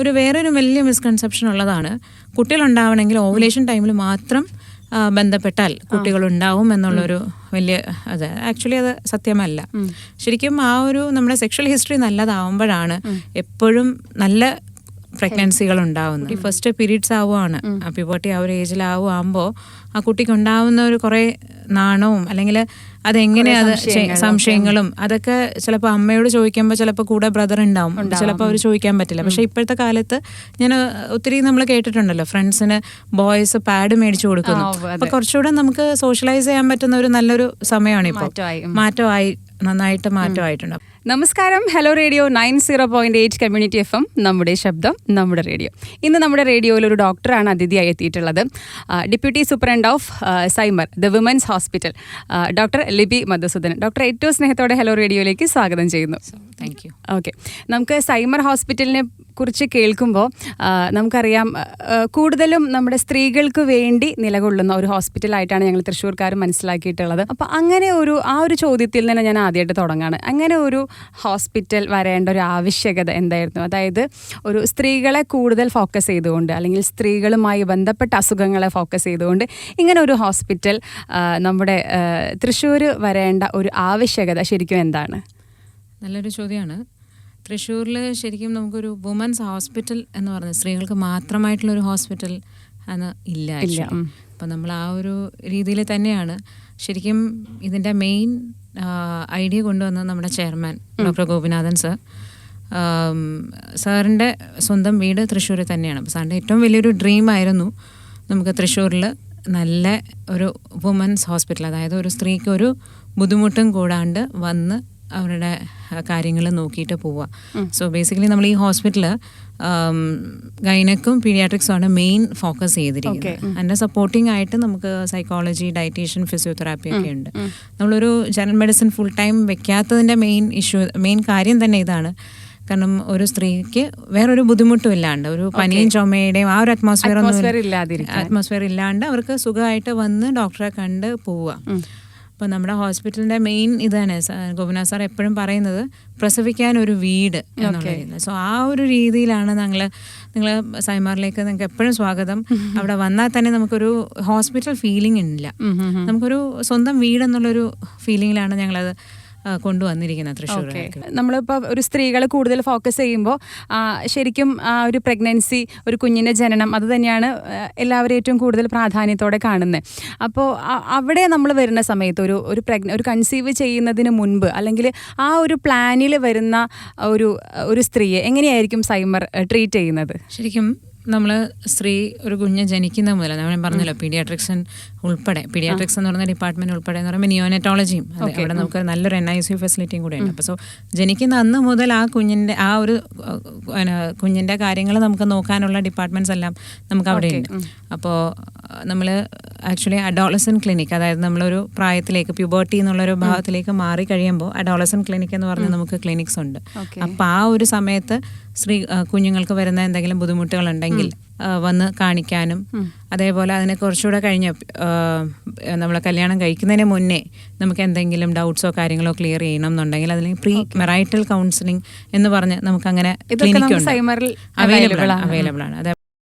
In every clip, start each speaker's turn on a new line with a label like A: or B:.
A: ഒരു വേറൊരു വലിയ മിസ്കൺസെപ്ഷൻ ഉള്ളതാണ്. കുട്ടികളുണ്ടാവണമെങ്കിൽ ഓവുലേഷൻ ടൈമിൽ മാത്രം ബന്ധപ്പെട്ടാൽ കുട്ടികൾ ഉണ്ടാവും എന്നുള്ളൊരു വലിയ അത് ആക്ച്വലി അത് സത്യമല്ല. ശരിക്കും ആ ഒരു നമ്മുടെ സെക്ഷൽ ഹിസ്റ്ററി നല്ലതാവുമ്പോഴാണ് എപ്പോഴും നല്ല പ്രഗ്നൻസികൾ ഉണ്ടാവുന്നത്. ഈ ഫസ്റ്റ് പീരീഡ്സ് ആവുകയാണ് ആ പ്യൂബർട്ടി ആ ഒരു ഏജിലാവുമ്പോൾ ആ കുട്ടിക്ക് ഉണ്ടാവുന്ന ഒരു കുറേ നാണവും അല്ലെങ്കിൽ അതെങ്ങനെ അത് സംശയങ്ങളും അതൊക്കെ ചിലപ്പോൾ അമ്മയോട് ചോദിക്കുമ്പോൾ ചിലപ്പോൾ കൂടെ ബ്രദർ ഉണ്ടാവും. ചിലപ്പോൾ അവർ ചോദിക്കാൻ പറ്റില്ല. പക്ഷെ ഇപ്പോഴത്തെ കാലത്ത് ഞാൻ ഒത്തിരി നമ്മൾ കേട്ടിട്ടുണ്ടല്ലോ ഫ്രണ്ട്സിന് ബോയ്സ് പാഡ് മേടിച്ചു കൊടുക്കുന്നു. അപ്പൊ കുറച്ചുകൂടെ നമുക്ക് സോഷ്യലൈസ് ചെയ്യാൻ പറ്റുന്ന ഒരു നല്ലൊരു സമയമാണ് ഇപ്പോൾ.
B: മാറ്റമായി.
A: നന്നായിട്ട് മാറ്റമായിട്ടുണ്ട്.
B: നമസ്കാരം. Hello radio nine zero point eight community F M നമ്മുടെ ശബ്ദം നമ്മുടെ റേഡിയോ ഇന്ന് നമ്മുടെ റേഡിയോയിൽ ഒരു ഡോക്ടറാണ് അതിഥിയായി എത്തിയിട്ടുള്ളത്. Deputy superintendent of സൈമർ the women's hospital doctor Libi Madhusoodanan doctor ഏറ്റവും സ്നേഹത്തോടെ ഹലോ റേഡിയോയിലേക്ക് സ്വാഗതം ചെയ്യുന്നു.
A: താങ്ക് യു
B: ഓക്കെ നമുക്ക് സൈമർ ഹോസ്പിറ്റലിനെ കുറിച്ച് കേൾക്കുമ്പോൾ നമുക്കറിയാം കൂടുതലും നമ്മുടെ സ്ത്രീകൾക്ക് വേണ്ടി നിലകൊള്ളുന്ന ഒരു ഹോസ്പിറ്റലായിട്ടാണ് ഞങ്ങൾ തൃശ്ശൂർക്കാർ മനസ്സിലാക്കിയിട്ടുള്ളത്. അപ്പോൾ അങ്ങനെ ഒരു ആ ഒരു ചോദ്യത്തിൽ തന്നെ ഞാൻ ആദ്യമായിട്ട് തുടങ്ങാണ്. അങ്ങനെ ഒരു ഹോസ്പിറ്റൽ വരേണ്ട ഒരു ആവശ്യകത എന്തായിരുന്നു? അതായത് ഒരു സ്ത്രീകളെ കൂടുതൽ ഫോക്കസ് ചെയ്തുകൊണ്ട് അല്ലെങ്കിൽ സ്ത്രീകളുമായി ബന്ധപ്പെട്ട അസുഖങ്ങളെ ഫോക്കസ് ചെയ്തുകൊണ്ട് ഇങ്ങനെ ഒരു ഹോസ്പിറ്റൽ നമ്മുടെ തൃശ്ശൂർ വരേണ്ട ഒരു ആവശ്യകത ശരിക്കും എന്താണ്?
A: നല്ലൊരു ചോദ്യമാണ് തൃശ്ശൂരിൽ ശരിക്കും നമുക്കൊരു വുമൻസ് ഹോസ്പിറ്റൽ എന്ന് പറഞ്ഞത് സ്ത്രീകൾക്ക് മാത്രമായിട്ടുള്ള ഒരു ഹോസ്പിറ്റൽ അന്ന് ഇല്ല. അപ്പം നമ്മൾ ആ ഒരു രീതിയിൽ തന്നെയാണ്. ശരിക്കും ഇതിന്റെ മെയിൻ ഐഡിയ കൊണ്ടുവന്നത് നമ്മുടെ ചെയർമാൻ ഡോക്ടർ ഗോപിനാഥൻ സർ സാറിന്റെ സ്വന്തം വീട് തൃശ്ശൂരിൽ തന്നെയാണ്. അപ്പോൾ സാറിന്റെ ഏറ്റവും വലിയൊരു ഡ്രീം ആയിരുന്നു നമുക്ക് തൃശ്ശൂരിൽ നല്ല ഒരു വുമൻസ് ഹോസ്പിറ്റൽ അതായത് ഒരു സ്ത്രീക്ക് ഒരു ബുദ്ധിമുട്ടും കൂടാണ്ട് വന്ന് അവരുടെ കാര്യങ്ങൾ നോക്കിയിട്ട് പോവുക സോ ബേസിക്കലി നമ്മൾ ഈ ഹോസ്പിറ്റൽ ഗൈനക്കും പീഡിയാട്രിക്സും ആണ് മെയിൻ ഫോക്കസ് ചെയ്തിരിക്കുന്നത്. അതിന്റെ സപ്പോർട്ടിംഗ് ആയിട്ട് നമുക്ക് സൈക്കോളജി ഡയറ്റീഷ്യൻ ഫിസിയോതെറാപ്പി ഒക്കെ ഉണ്ട്. നമ്മളൊരു ജനറൽ മെഡിസിൻ ഫുൾ ടൈം വെക്കാത്തതിന്റെ മെയിൻ ഇഷ്യൂ മെയിൻ കാര്യം തന്നെ ഇതാണ്. കാരണം ഒരു സ്ത്രീക്ക് വേറൊരു ബുദ്ധിമുട്ടും ഇല്ലാണ്ട് ഒരു പനിയും ചുമയുടെയും ആ ഒരു അറ്റ്മോസ്ഫിയർ
B: ഒന്നും.
A: അറ്റ്മോസ്ഫിയർ ഇല്ലാണ്ട് അവർക്ക് സുഖമായിട്ട് വന്ന് ഡോക്ടറെ കണ്ട് പോവുക അപ്പോൾ നമ്മുടെ ഹോസ്പിറ്റലിന്റെ മെയിൻ ഇതാണ് തന്നെ ഗോപിനാഥ് സാർ എപ്പോഴും പറയുന്നത് പ്രസവിക്കാൻ ഒരു വീട് എന്നുള്ളത് സോ ആ ഒരു രീതിയിലാണ് ഞങ്ങൾ നിങ്ങൾ സൈമാറിലേക്ക് നിങ്ങൾക്ക് എപ്പോഴും സ്വാഗതം. അവിടെ വന്നാൽ തന്നെ നമുക്കൊരു ഹോസ്പിറ്റൽ ഫീലിംഗ് ഇല്ല. നമുക്കൊരു സ്വന്തം വീടെന്നുള്ളൊരു ഫീലിങ്ങിലാണ് ഞങ്ങളത് കൊണ്ടുവന്നിരിക്കുന്നത് തൃശ്ശൂർ
B: നമ്മളിപ്പോൾ ഒരു സ്ത്രീകളെ കൂടുതൽ ഫോക്കസ് ചെയ്യുമ്പോൾ ശരിക്കും ആ ഒരു പ്രഗ്നൻസി ഒരു കുഞ്ഞിന്റെ ജനനം അത് തന്നെയാണ് എല്ലാവരും ഏറ്റവും കൂടുതൽ പ്രാധാന്യത്തോടെ കാണുന്നത് അപ്പോൾ അവിടെ നമ്മൾ വരുന്ന സമയത്ത് ഒരു ഒരു പ്രഗ്ന ഒരു കൺസീവ് ചെയ്യുന്നതിന് മുൻപ് അല്ലെങ്കിൽ ആ ഒരു പ്ലാനിൽ വരുന്ന ഒരു ഒരു സ്ത്രീയെ എങ്ങനെയായിരിക്കും സൈമർ ട്രീറ്റ് ചെയ്യുന്നത്?
A: ശരിക്കും നമ്മൾ സ്ത്രീ ഒരു കുഞ്ഞ് ജനിക്കുന്ന മുതൽ നമ്മൾ പറഞ്ഞല്ലോ പീഡിയാട്രിക്സൻ ഉൾപ്പെടെ പീഡിയാട്രിക്സ് എന്ന് പറയുന്ന ഡിപ്പാർട്ട്മെന്റ് ഉൾപ്പെടെ എന്ന് പറയുമ്പോൾ നിയോനെറ്റോളജിയും അതെ അവിടെ നമുക്ക് നല്ലൊരു എൻ ഐ സി ഫെസിലിറ്റിയും കൂടെ ഉണ്ട്. അപ്പോൾ സോ ജനിക്കുന്ന അന്ന് മുതൽ ആ കുഞ്ഞിന്റെ ആ ഒരു കുഞ്ഞിന്റെ കാര്യങ്ങൾ നമുക്ക് നോക്കാനുള്ള ഡിപ്പാർട്ട്മെന്റ്സ് എല്ലാം നമുക്ക് അവിടെ ഉണ്ട്. അപ്പോൾ നമ്മൾ ആക്ച്വലി അഡോളസൻ ക്ലിനിക് അതായത് നമ്മളൊരു പ്രായത്തിലേക്ക് പ്യൂബർട്ടി എന്നുള്ളൊരു ഭാഗത്തിലേക്ക് മാറി കഴിയുമ്പോൾ അഡോളസൻ ക്ലിനിക് എന്ന് പറഞ്ഞ് നമുക്ക് ക്ലിനിക്സ് ഉണ്ട്. അപ്പോൾ ആ ഒരു സമയത്ത് സ്ത്രീ കുഞ്ഞുങ്ങൾക്ക് വരുന്ന എന്തെങ്കിലും ബുദ്ധിമുട്ടുകൾ ഉണ്ടെങ്കിൽ ആ, വന്ന് കാണിക്കാനും. അതേപോലെ അതിനെ കുറച്ചുകൂടെ കഴിഞ്ഞ നമ്മൾ കല്യാണം കഴിക്കുന്നതിന് മുന്നേ നമുക്ക് എന്തെങ്കിലും ഡൗട്ട്സോ കാര്യങ്ങളോ ക്ലിയർ ചെയ്യണം എന്നുണ്ടെങ്കിൽ അതിൽ പ്രീ മെറൈറ്റൽ കൗൺസിലിംഗ് എന്ന് പറഞ്ഞ് നമുക്ക് അങ്ങനെ
B: ഇതൊക്കെ
A: ക്ലിനിക്
B: നമുക്ക്
A: ഉണ്ട്.
B: സൈമറിൽ
A: അവൈലബിൾ ആണ്. അവൈലബിൾ ആണ്. അതെ.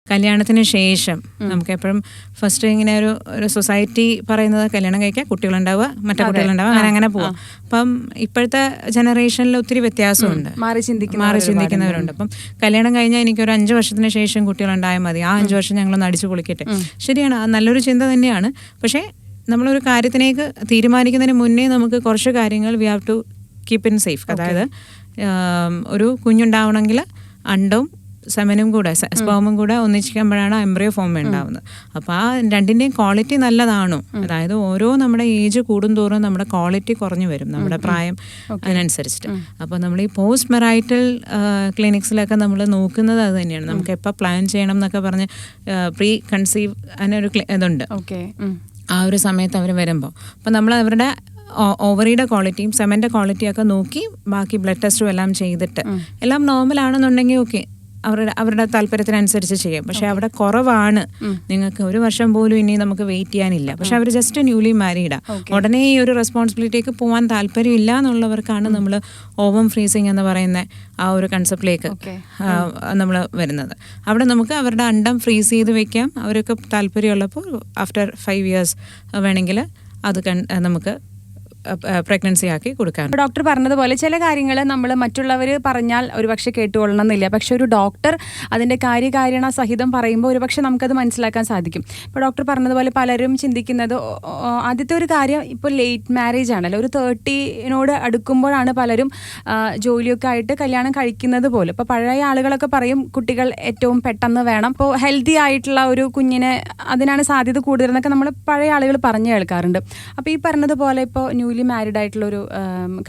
A: കല്യാണത്തിന് ശേഷം നമുക്ക് എപ്പോഴും ഫസ്റ്റ് ഇങ്ങനെ ഒരു ഒരു സൊസൈറ്റി പറയുന്നത് കല്യാണം കഴിക്കുക കുട്ടികളുണ്ടാവുക മറ്റേ കുട്ടികളുണ്ടാവുക അങ്ങനെ അങ്ങനെ പോവാം അപ്പം ഇപ്പോഴത്തെ ജനറേഷനിൽ ഒത്തിരി വ്യത്യാസമുണ്ട്.
B: മാറി ചിന്തിക്കുന്ന
A: മാറി ചിന്തിക്കുന്നവരുണ്ട്. അപ്പം കല്യാണം കഴിഞ്ഞാൽ എനിക്ക് ഒരു അഞ്ച് വർഷത്തിന് ശേഷം കുട്ടികളുണ്ടായാൽ മതി. ആ അഞ്ച് വർഷം ഞങ്ങളൊന്ന് അടിച്ചു പൊളിക്കട്ടെ. ശരിയാണ്. നല്ലൊരു ചിന്ത തന്നെയാണ്. പക്ഷേ നമ്മളൊരു കാര്യത്തിലേക്ക് തീരുമാനിക്കുന്നതിന് മുന്നേ നമുക്ക് കുറച്ച് കാര്യങ്ങൾ we have to keep in safe അതായത് ഒരു കുഞ്ഞുണ്ടാവണമെങ്കിൽ അണ്ടവും സെമനും കൂടെ സ്പോമും കൂടെ ഒന്നിച്ചിരിക്കുമ്പോഴാണ് എംബ്രിയോ ഫോം ഉണ്ടാവുന്നത്. അപ്പോൾ ആ രണ്ടിന്റെയും ക്വാളിറ്റി നല്ലതാണോ. അതായത് ഓരോ നമ്മുടെ ഏജ് കൂടുന്തോറും നമ്മുടെ ക്വാളിറ്റി കുറഞ്ഞു വരും. നമ്മുടെ പ്രായം അതിനനുസരിച്ചിട്ട്. അപ്പോൾ നമ്മൾ ഈ പോസ്റ്റ് മെറൈറ്റൽ ക്ലിനിക്സിലൊക്കെ നമ്മൾ നോക്കുന്നത് അത് തന്നെയാണ്. നമുക്ക് എപ്പോൾ പ്ലാൻ ചെയ്യണം എന്നൊക്കെ പറഞ്ഞ് പ്രീ കൺസീവ് അതിനൊരു cli- ഇതുണ്ട്.
B: ഓക്കെ
A: ആ ഒരു സമയത്ത് അവർ വരുമ്പോൾ അപ്പം നമ്മൾ അവരുടെ ഓവറിയുടെ ക്വാളിറ്റിയും സെമന്റെ ക്വാളിറ്റിയൊക്കെ നോക്കി ബാക്കി ബ്ലഡ് ടെസ്റ്റും എല്ലാം ചെയ്തിട്ട്. എല്ലാം നോർമൽ ആണെന്നുണ്ടെങ്കിൽ ഓക്കെ അവരുടെ അവരുടെ താല്പര്യത്തിനനുസരിച്ച് ചെയ്യും. പക്ഷെ അവിടെ കുറവാണ്. നിങ്ങൾക്ക് ഒരു വർഷം പോലും ഇനി നമുക്ക് വെയിറ്റ് ചെയ്യാനില്ല. പക്ഷെ അവർ ജസ്റ്റ് ന്യൂലി മാരീഡാ ഉടനെ ഈ ഒരു റെസ്പോൺസിബിലിറ്റിക്ക് പോകാൻ താല്പര്യമില്ല എന്നുള്ളവർക്കാണ് നമ്മൾ ഓവം ഫ്രീസിങ് എന്ന് പറയുന്ന ആ ഒരു കൺസെപ്റ്റിലേക്ക് നമ്മൾ വരുന്നത്. അവിടെ നമുക്ക് അവരുടെ അണ്ടം ഫ്രീസ് ചെയ്ത് വെക്കാം. അവരൊക്കെ താല്പര്യമുള്ളപ്പോൾ ആഫ്റ്റർ ഫൈവ് ഇയേഴ്സ് വേണമെങ്കിൽ അത് നമുക്ക് പ്രഗ്നൻസി ആക്കി കൊടുക്കാൻ.
B: ഡോക്ടർ പറഞ്ഞതുപോലെ ചില കാര്യങ്ങൾ നമ്മൾ മറ്റുള്ളവർ പറഞ്ഞാൽ ഒരുപക്ഷെ കേട്ടുകൊള്ളണം എന്നില്ല പക്ഷെ ഒരു ഡോക്ടർ അതിന്റെ കാര്യകാരണ സഹിതം പറയുമ്പോൾ ഒരുപക്ഷെ നമുക്കത് മനസ്സിലാക്കാൻ സാധിക്കും. ഇപ്പോൾ ഡോക്ടർ പറഞ്ഞതുപോലെ പലരും ചിന്തിക്കുന്നത് ആദ്യത്തെ ഒരു കാര്യം ഇപ്പോൾ ലേറ്റ് മാരേജ് ആണല്ലോ. ഒരു തേർട്ടീനോട് അടുക്കുമ്പോഴാണ് പലരും ജോലിയൊക്കെ ആയിട്ട് കല്യാണം കഴിക്കുന്നത് പോലും. ഇപ്പോൾ പഴയ ആളുകളൊക്കെ പറയും കുട്ടികൾ ഏറ്റവും പെട്ടെന്ന് വേണം. ഇപ്പോൾ ഹെൽത്തി ആയിട്ടുള്ള ഒരു കുഞ്ഞിനെ അതിനാണ് സാധ്യത കൂടുതലെന്നൊക്കെ നമ്മൾ പഴയ ആളുകൾ പറഞ്ഞു കേൾക്കാറുണ്ട്. അപ്പോൾ ഈ പറഞ്ഞതുപോലെ ഇപ്പോൾ ന്യൂലി മാരീഡ് ആയിട്ടുള്ള ഒരു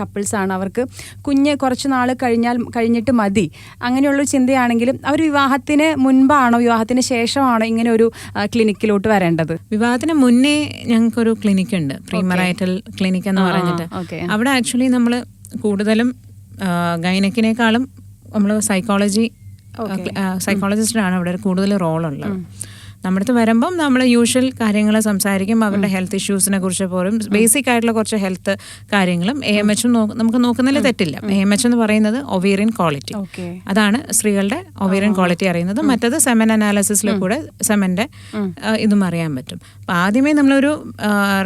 B: കപ്പിൾസ് ആണ്. അവർക്ക് കുഞ്ഞ് കുറച്ച് നാൾ കഴിഞ്ഞാൽ കഴിഞ്ഞിട്ട് മതി. അങ്ങനെയുള്ളൊരു ചിന്തയാണെങ്കിലും അവർ വിവാഹത്തിന് മുൻപാണോ വിവാഹത്തിന് ശേഷമാണോ ഇങ്ങനെ ഒരു ക്ലിനിക്കിലോട്ട് വരേണ്ടത്?
A: വിവാഹത്തിന് മുന്നേ ഞങ്ങൾക്കൊരു ക്ലിനിക് ഉണ്ട് പ്രീമറൈറ്റൽ ക്ലിനിക് എന്ന് പറഞ്ഞിട്ട്. അവിടെ ആക്ച്വലി നമ്മൾ കൂടുതലും ഗൈനക്കിനേക്കാളും നമ്മൾ സൈക്കോളജി സൈക്കോളജിസ്റ്റിനാണ് അവിടെ കൂടുതൽ റോളുള്ളത് നമ്മുടെ അടുത്ത് വരുമ്പം നമ്മൾ യൂഷ്വൽ കാര്യങ്ങൾ സംസാരിക്കും അവരുടെ ഹെൽത്ത് ഇഷ്യൂസിനെ കുറിച്ച് പോലും. ബേസിക് ആയിട്ടുള്ള കുറച്ച് ഹെൽത്ത് കാര്യങ്ങളും എ എം എച്ചും നമുക്ക് നോക്കുന്നതിൽ തെറ്റില്ല. എ എം എച്ച് എന്ന് പറയുന്നത് ഒവേറിയൻ ക്വാളിറ്റി അതാണ് സ്ത്രീകളുടെ ഒവേറിയൻ ക്വാളിറ്റി അറിയുന്നത്. മറ്റത് സെമൻ അനാലിസിസിൽ കൂടെ സെമന്റെ ഇതും അറിയാൻ പറ്റും. അപ്പൊ ആദ്യമേ നമ്മളൊരു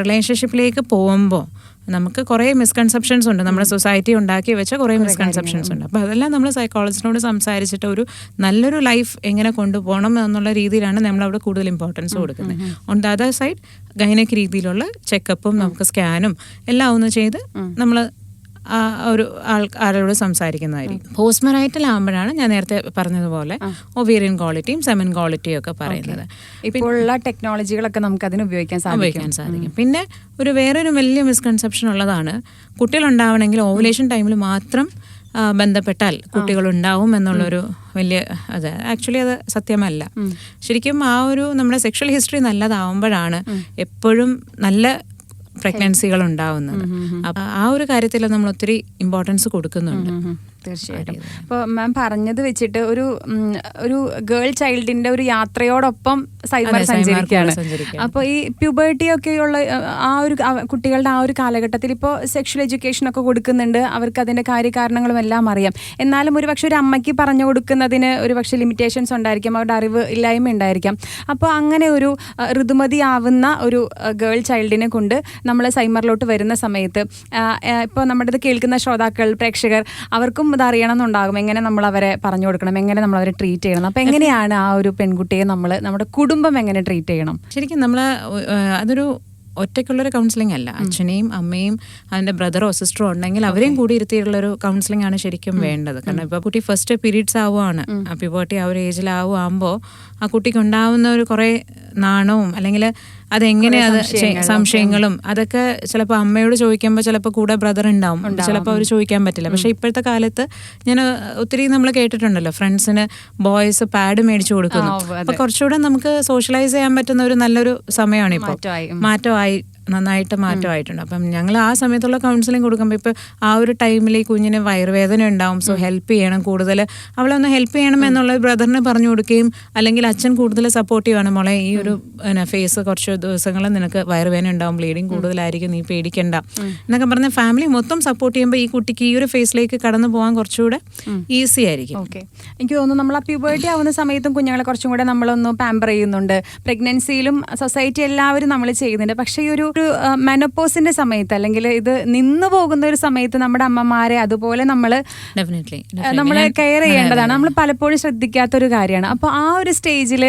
A: റിലേഷൻഷിപ്പിലേക്ക് പോകുമ്പോൾ നമുക്ക് കുറേ മിസ്കൺസെപ്ഷൻസ് ഉണ്ട്. നമ്മുടെ സൊസൈറ്റി ഉണ്ടാക്കി വെച്ച കുറേ മിസ്കൺസെപ്ഷൻസ് ഉണ്ട്. അപ്പോൾ അതെല്ലാം നമ്മൾ സൈക്കോളജിസ്റ്റിനോട് സംസാരിച്ചിട്ട് ഒരു നല്ലൊരു ലൈഫ് എങ്ങനെ കൊണ്ടുപോകണം എന്നുള്ള രീതിയിലാണ് നമ്മൾ അവിടെ കൂടുതൽ ഇമ്പോർട്ടൻസ് കൊടുക്കുന്നത്. On the other side gynaec രീതിയിലുള്ള ചെക്കപ്പും നമുക്ക് സ്കാനും എല്ലാം ഒന്ന് ചെയ്ത് നമ്മൾ ആ ഒരു ആളോട് സംസാരിക്കുന്നതായിരിക്കും. പോസ്റ്റ്മറൈറ്റിലാകുമ്പോഴാണ് ഞാൻ നേരത്തെ പറഞ്ഞതുപോലെ ഒവീറിയൻ ക്വാളിറ്റിയും സെമൻ ക്വാളിറ്റിയും ഒക്കെ പറയുന്നത്.
B: ഇപ്പോഴുള്ള ടെക്നോളജികളൊക്കെ നമുക്ക് അതിന് ഉപയോഗിക്കാൻ സാധിക്കും.
A: ഉപയോഗിക്കാൻ സാധിക്കും. പിന്നെ ഒരു വേറൊരു വലിയ മിസ്കൺസെപ്ഷൻ ഉള്ളതാണ് കുട്ടികളുണ്ടാവണമെങ്കിൽ ഓവുലേഷൻ ടൈമിൽ മാത്രം ബന്ധപ്പെട്ടാൽ കുട്ടികൾ ഉണ്ടാവും എന്നുള്ളൊരു വലിയ അത്. ആക്ച്വലി അത് സത്യമല്ല. ശരിക്കും ആ ഒരു നമ്മുടെ സെക്ഷൽ ഹിസ്റ്ററി നല്ലതാവുമ്പോഴാണ് എപ്പോഴും നല്ല പ്രഗ്നൻസികൾ ഉണ്ടാവുന്നത് ആ ഒരു കാര്യത്തിൽ നമ്മൾ ഒത്തിരി ഇമ്പോർട്ടൻസ് കൊടുക്കുന്നുണ്ട്.
B: തീർച്ചയായിട്ടും. ഇപ്പോൾ മാം പറഞ്ഞത് വെച്ചിട്ട് ഒരു ഒരു ഗേൾ ചൈൽഡിന്റെ ഒരു യാത്രയോടൊപ്പം സൈബർ സഞ്ചരിക്കുകയാണ്. അപ്പോൾ ഈ പ്യൂബേർട്ടി ഒക്കെയുള്ള ആ ഒരു കുട്ടികളുടെ ആ ഒരു കാലഘട്ടത്തിൽ ഇപ്പോൾ സെക്ഷൽ എഡ്യൂക്കേഷൻ ഒക്കെ കൊടുക്കുന്നുണ്ട്. അവർക്ക് അതിന്റെ കാര്യകാരണങ്ങളും എല്ലാം അറിയാം. എന്നാലും ഒരു പക്ഷെ ഒരു അമ്മയ്ക്ക് പറഞ്ഞു കൊടുക്കുന്നതിന് ഒരു പക്ഷെ ലിമിറ്റേഷൻസ് ഉണ്ടായിരിക്കാം. അവരുടെ അറിവ് ഇല്ലായ്മ ഉണ്ടായിരിക്കാം. അപ്പോൾ അങ്ങനെ ഒരു ഋതുമതി ഋതുമതിയാവുന്ന ഒരു ഗേൾ ചൈൽഡിനെ കൊണ്ട് നമ്മൾ സൈമറിലോട്ട് വരുന്ന സമയത്ത് ഇപ്പോൾ നമ്മുടെ ഇത് കേൾക്കുന്ന ശ്രോതാക്കൾ പ്രേക്ഷകർ അവർക്കും ഇത് അറിയണം എന്നുണ്ടാകും എങ്ങനെ നമ്മൾ അവരെ പറഞ്ഞു കൊടുക്കണം? എങ്ങനെ നമ്മൾ അവരെ ട്രീറ്റ് ചെയ്യണം? അപ്പോൾ എങ്ങനെയാണ് ആ ഒരു പെൺകുട്ടിയെ നമ്മൾ നമ്മുടെ കുടുംബം എങ്ങനെ ട്രീറ്റ് ചെയ്യണം?
A: ശരിക്കും നമ്മൾ അതൊരു ഒറ്റയ്ക്കുള്ളൊരു കൗൺസിലിംഗ് അല്ല. അച്ഛനെയും അമ്മയും അതിന്റെ ബ്രദറോ സിസ്റ്ററോ ഉണ്ടെങ്കിൽ അവരെയും കൂടി ഇരുത്തിയിട്ടുള്ളൊരു കൗൺസിലിംഗ് ആണ് ശരിക്കും വേണ്ടത്. കാരണം ഇപ്പൊ കുട്ടി ഫസ്റ്റ് പീരീഡ്സ് ആവുകയാണ് ആ പ്യൂബർട്ടി ആ ഒരു ഏജിലാവുമ്പോൾ ആ കുട്ടിക്ക് ഉണ്ടാവുന്ന ഒരു കുറേ നാണവും അല്ലെങ്കിൽ അതെങ്ങനെ അത് സംശയങ്ങളും അതൊക്കെ ചിലപ്പോൾ അമ്മയോട് ചോദിക്കുമ്പോൾ ചിലപ്പോൾ കൂടെ ബ്രദർ ഉണ്ടാവും. ചിലപ്പോൾ അവർ ചോദിക്കാൻ പറ്റില്ല. പക്ഷെ ഇപ്പോഴത്തെ കാലത്ത് ഞാൻ ഒത്തിരി നമ്മൾ കേട്ടിട്ടുണ്ടല്ലോ ഫ്രണ്ട്സിന് ബോയ്സ് പാഡ് മേടിച്ചു കൊടുക്കുന്നു. അപ്പൊ കുറച്ചുകൂടെ നമുക്ക് സോഷ്യലൈസ് ചെയ്യാൻ പറ്റുന്ന ഒരു നല്ലൊരു സമയമാണ് ഇപ്പോൾ.
B: മാറ്റമായി.
A: നന്നായിട്ട് മാറ്റമായിട്ടുണ്ട്. അപ്പം ഞങ്ങൾ ആ സമയത്തുള്ള കൗൺസിലിംഗ് കൊടുക്കുമ്പോൾ ഇപ്പോൾ ആ ഒരു ടൈമിൽ ഈ കുഞ്ഞിന് വയറുവേദന ഉണ്ടാവും. സോ ഹെൽപ്പ് ചെയ്യണം കൂടുതൽ. അവളെ ഒന്ന് ഹെൽപ്പ് ചെയ്യണം എന്നുള്ള ബ്രദറിന് പറഞ്ഞു കൊടുക്കുകയും അല്ലെങ്കിൽ അച്ഛൻ കൂടുതൽ സപ്പോർട്ടീവ് ആണ്. മോളെ ഈ ഒരു ഫേസ് കുറച്ച് ദിവസങ്ങൾ നിനക്ക് വയറുവേദന ഉണ്ടാവും. ബ്ലീഡിങ് കൂടുതലായിരിക്കും. നീ പേടിക്കണ്ട. എന്നൊക്കെ പറഞ്ഞ ഫാമിലി മൊത്തം സപ്പോർട്ട് ചെയ്യുമ്പോൾ ഈ കുട്ടിക്ക് ഈ ഒരു ഫേസിലേക്ക് കടന്നു പോകാൻ കുറച്ചുകൂടെ ഈസി ആയിരിക്കും.
B: ഓക്കെ എനിക്ക് തോന്നുന്നു നമ്മൾ ആ പ്യൂബേർട്ടി ആവുന്ന സമയത്തും കുഞ്ഞുങ്ങളെ കുറച്ചും കൂടെ നമ്മളൊന്ന് പാമ്പർ ചെയ്യുന്നുണ്ട്. പ്രഗ്നൻസിയിലും സൊസൈറ്റി എല്ലാവരും നമ്മൾ ചെയ്യുന്നുണ്ട്. പക്ഷേ ഈ ഒരു ഒരു മെനപ്പോസിന്റെ സമയത്ത് അല്ലെങ്കിൽ ഇത് നിന്നു പോകുന്ന ഒരു സമയത്ത് നമ്മുടെ അമ്മമാരെ അതുപോലെ നമ്മൾ നമ്മൾ കെയർ ചെയ്യേണ്ടതാണ്. നമ്മൾ പലപ്പോഴും ശ്രദ്ധിക്കാത്ത ഒരു കാര്യമാണ്. അപ്പോൾ ആ ഒരു സ്റ്റേജിൽ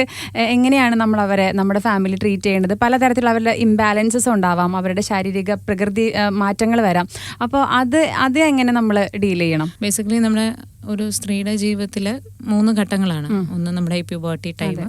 B: എങ്ങനെയാണ് നമ്മൾ അവരെ നമ്മുടെ ഫാമിലി ട്രീറ്റ് ചെയ്യേണ്ടത്? പലതരത്തിലുള്ള അവരുടെ ഇംബാലൻസസ് ഉണ്ടാവാം. അവരുടെ ശാരീരിക പ്രകൃതി മാറ്റങ്ങൾ വരാം. അപ്പോൾ അത് അത് എങ്ങനെ നമ്മൾ ഡീൽ ചെയ്യണം?
A: ബേസിക്കലി നമ്മുടെ ഒരു സ്ത്രീയുടെ ജീവിതത്തിൽ മൂന്ന് ഘട്ടങ്ങളാണ്. ഒന്ന് നമ്മുടെ ഈ പ്യൂബർട്ടി ടൈം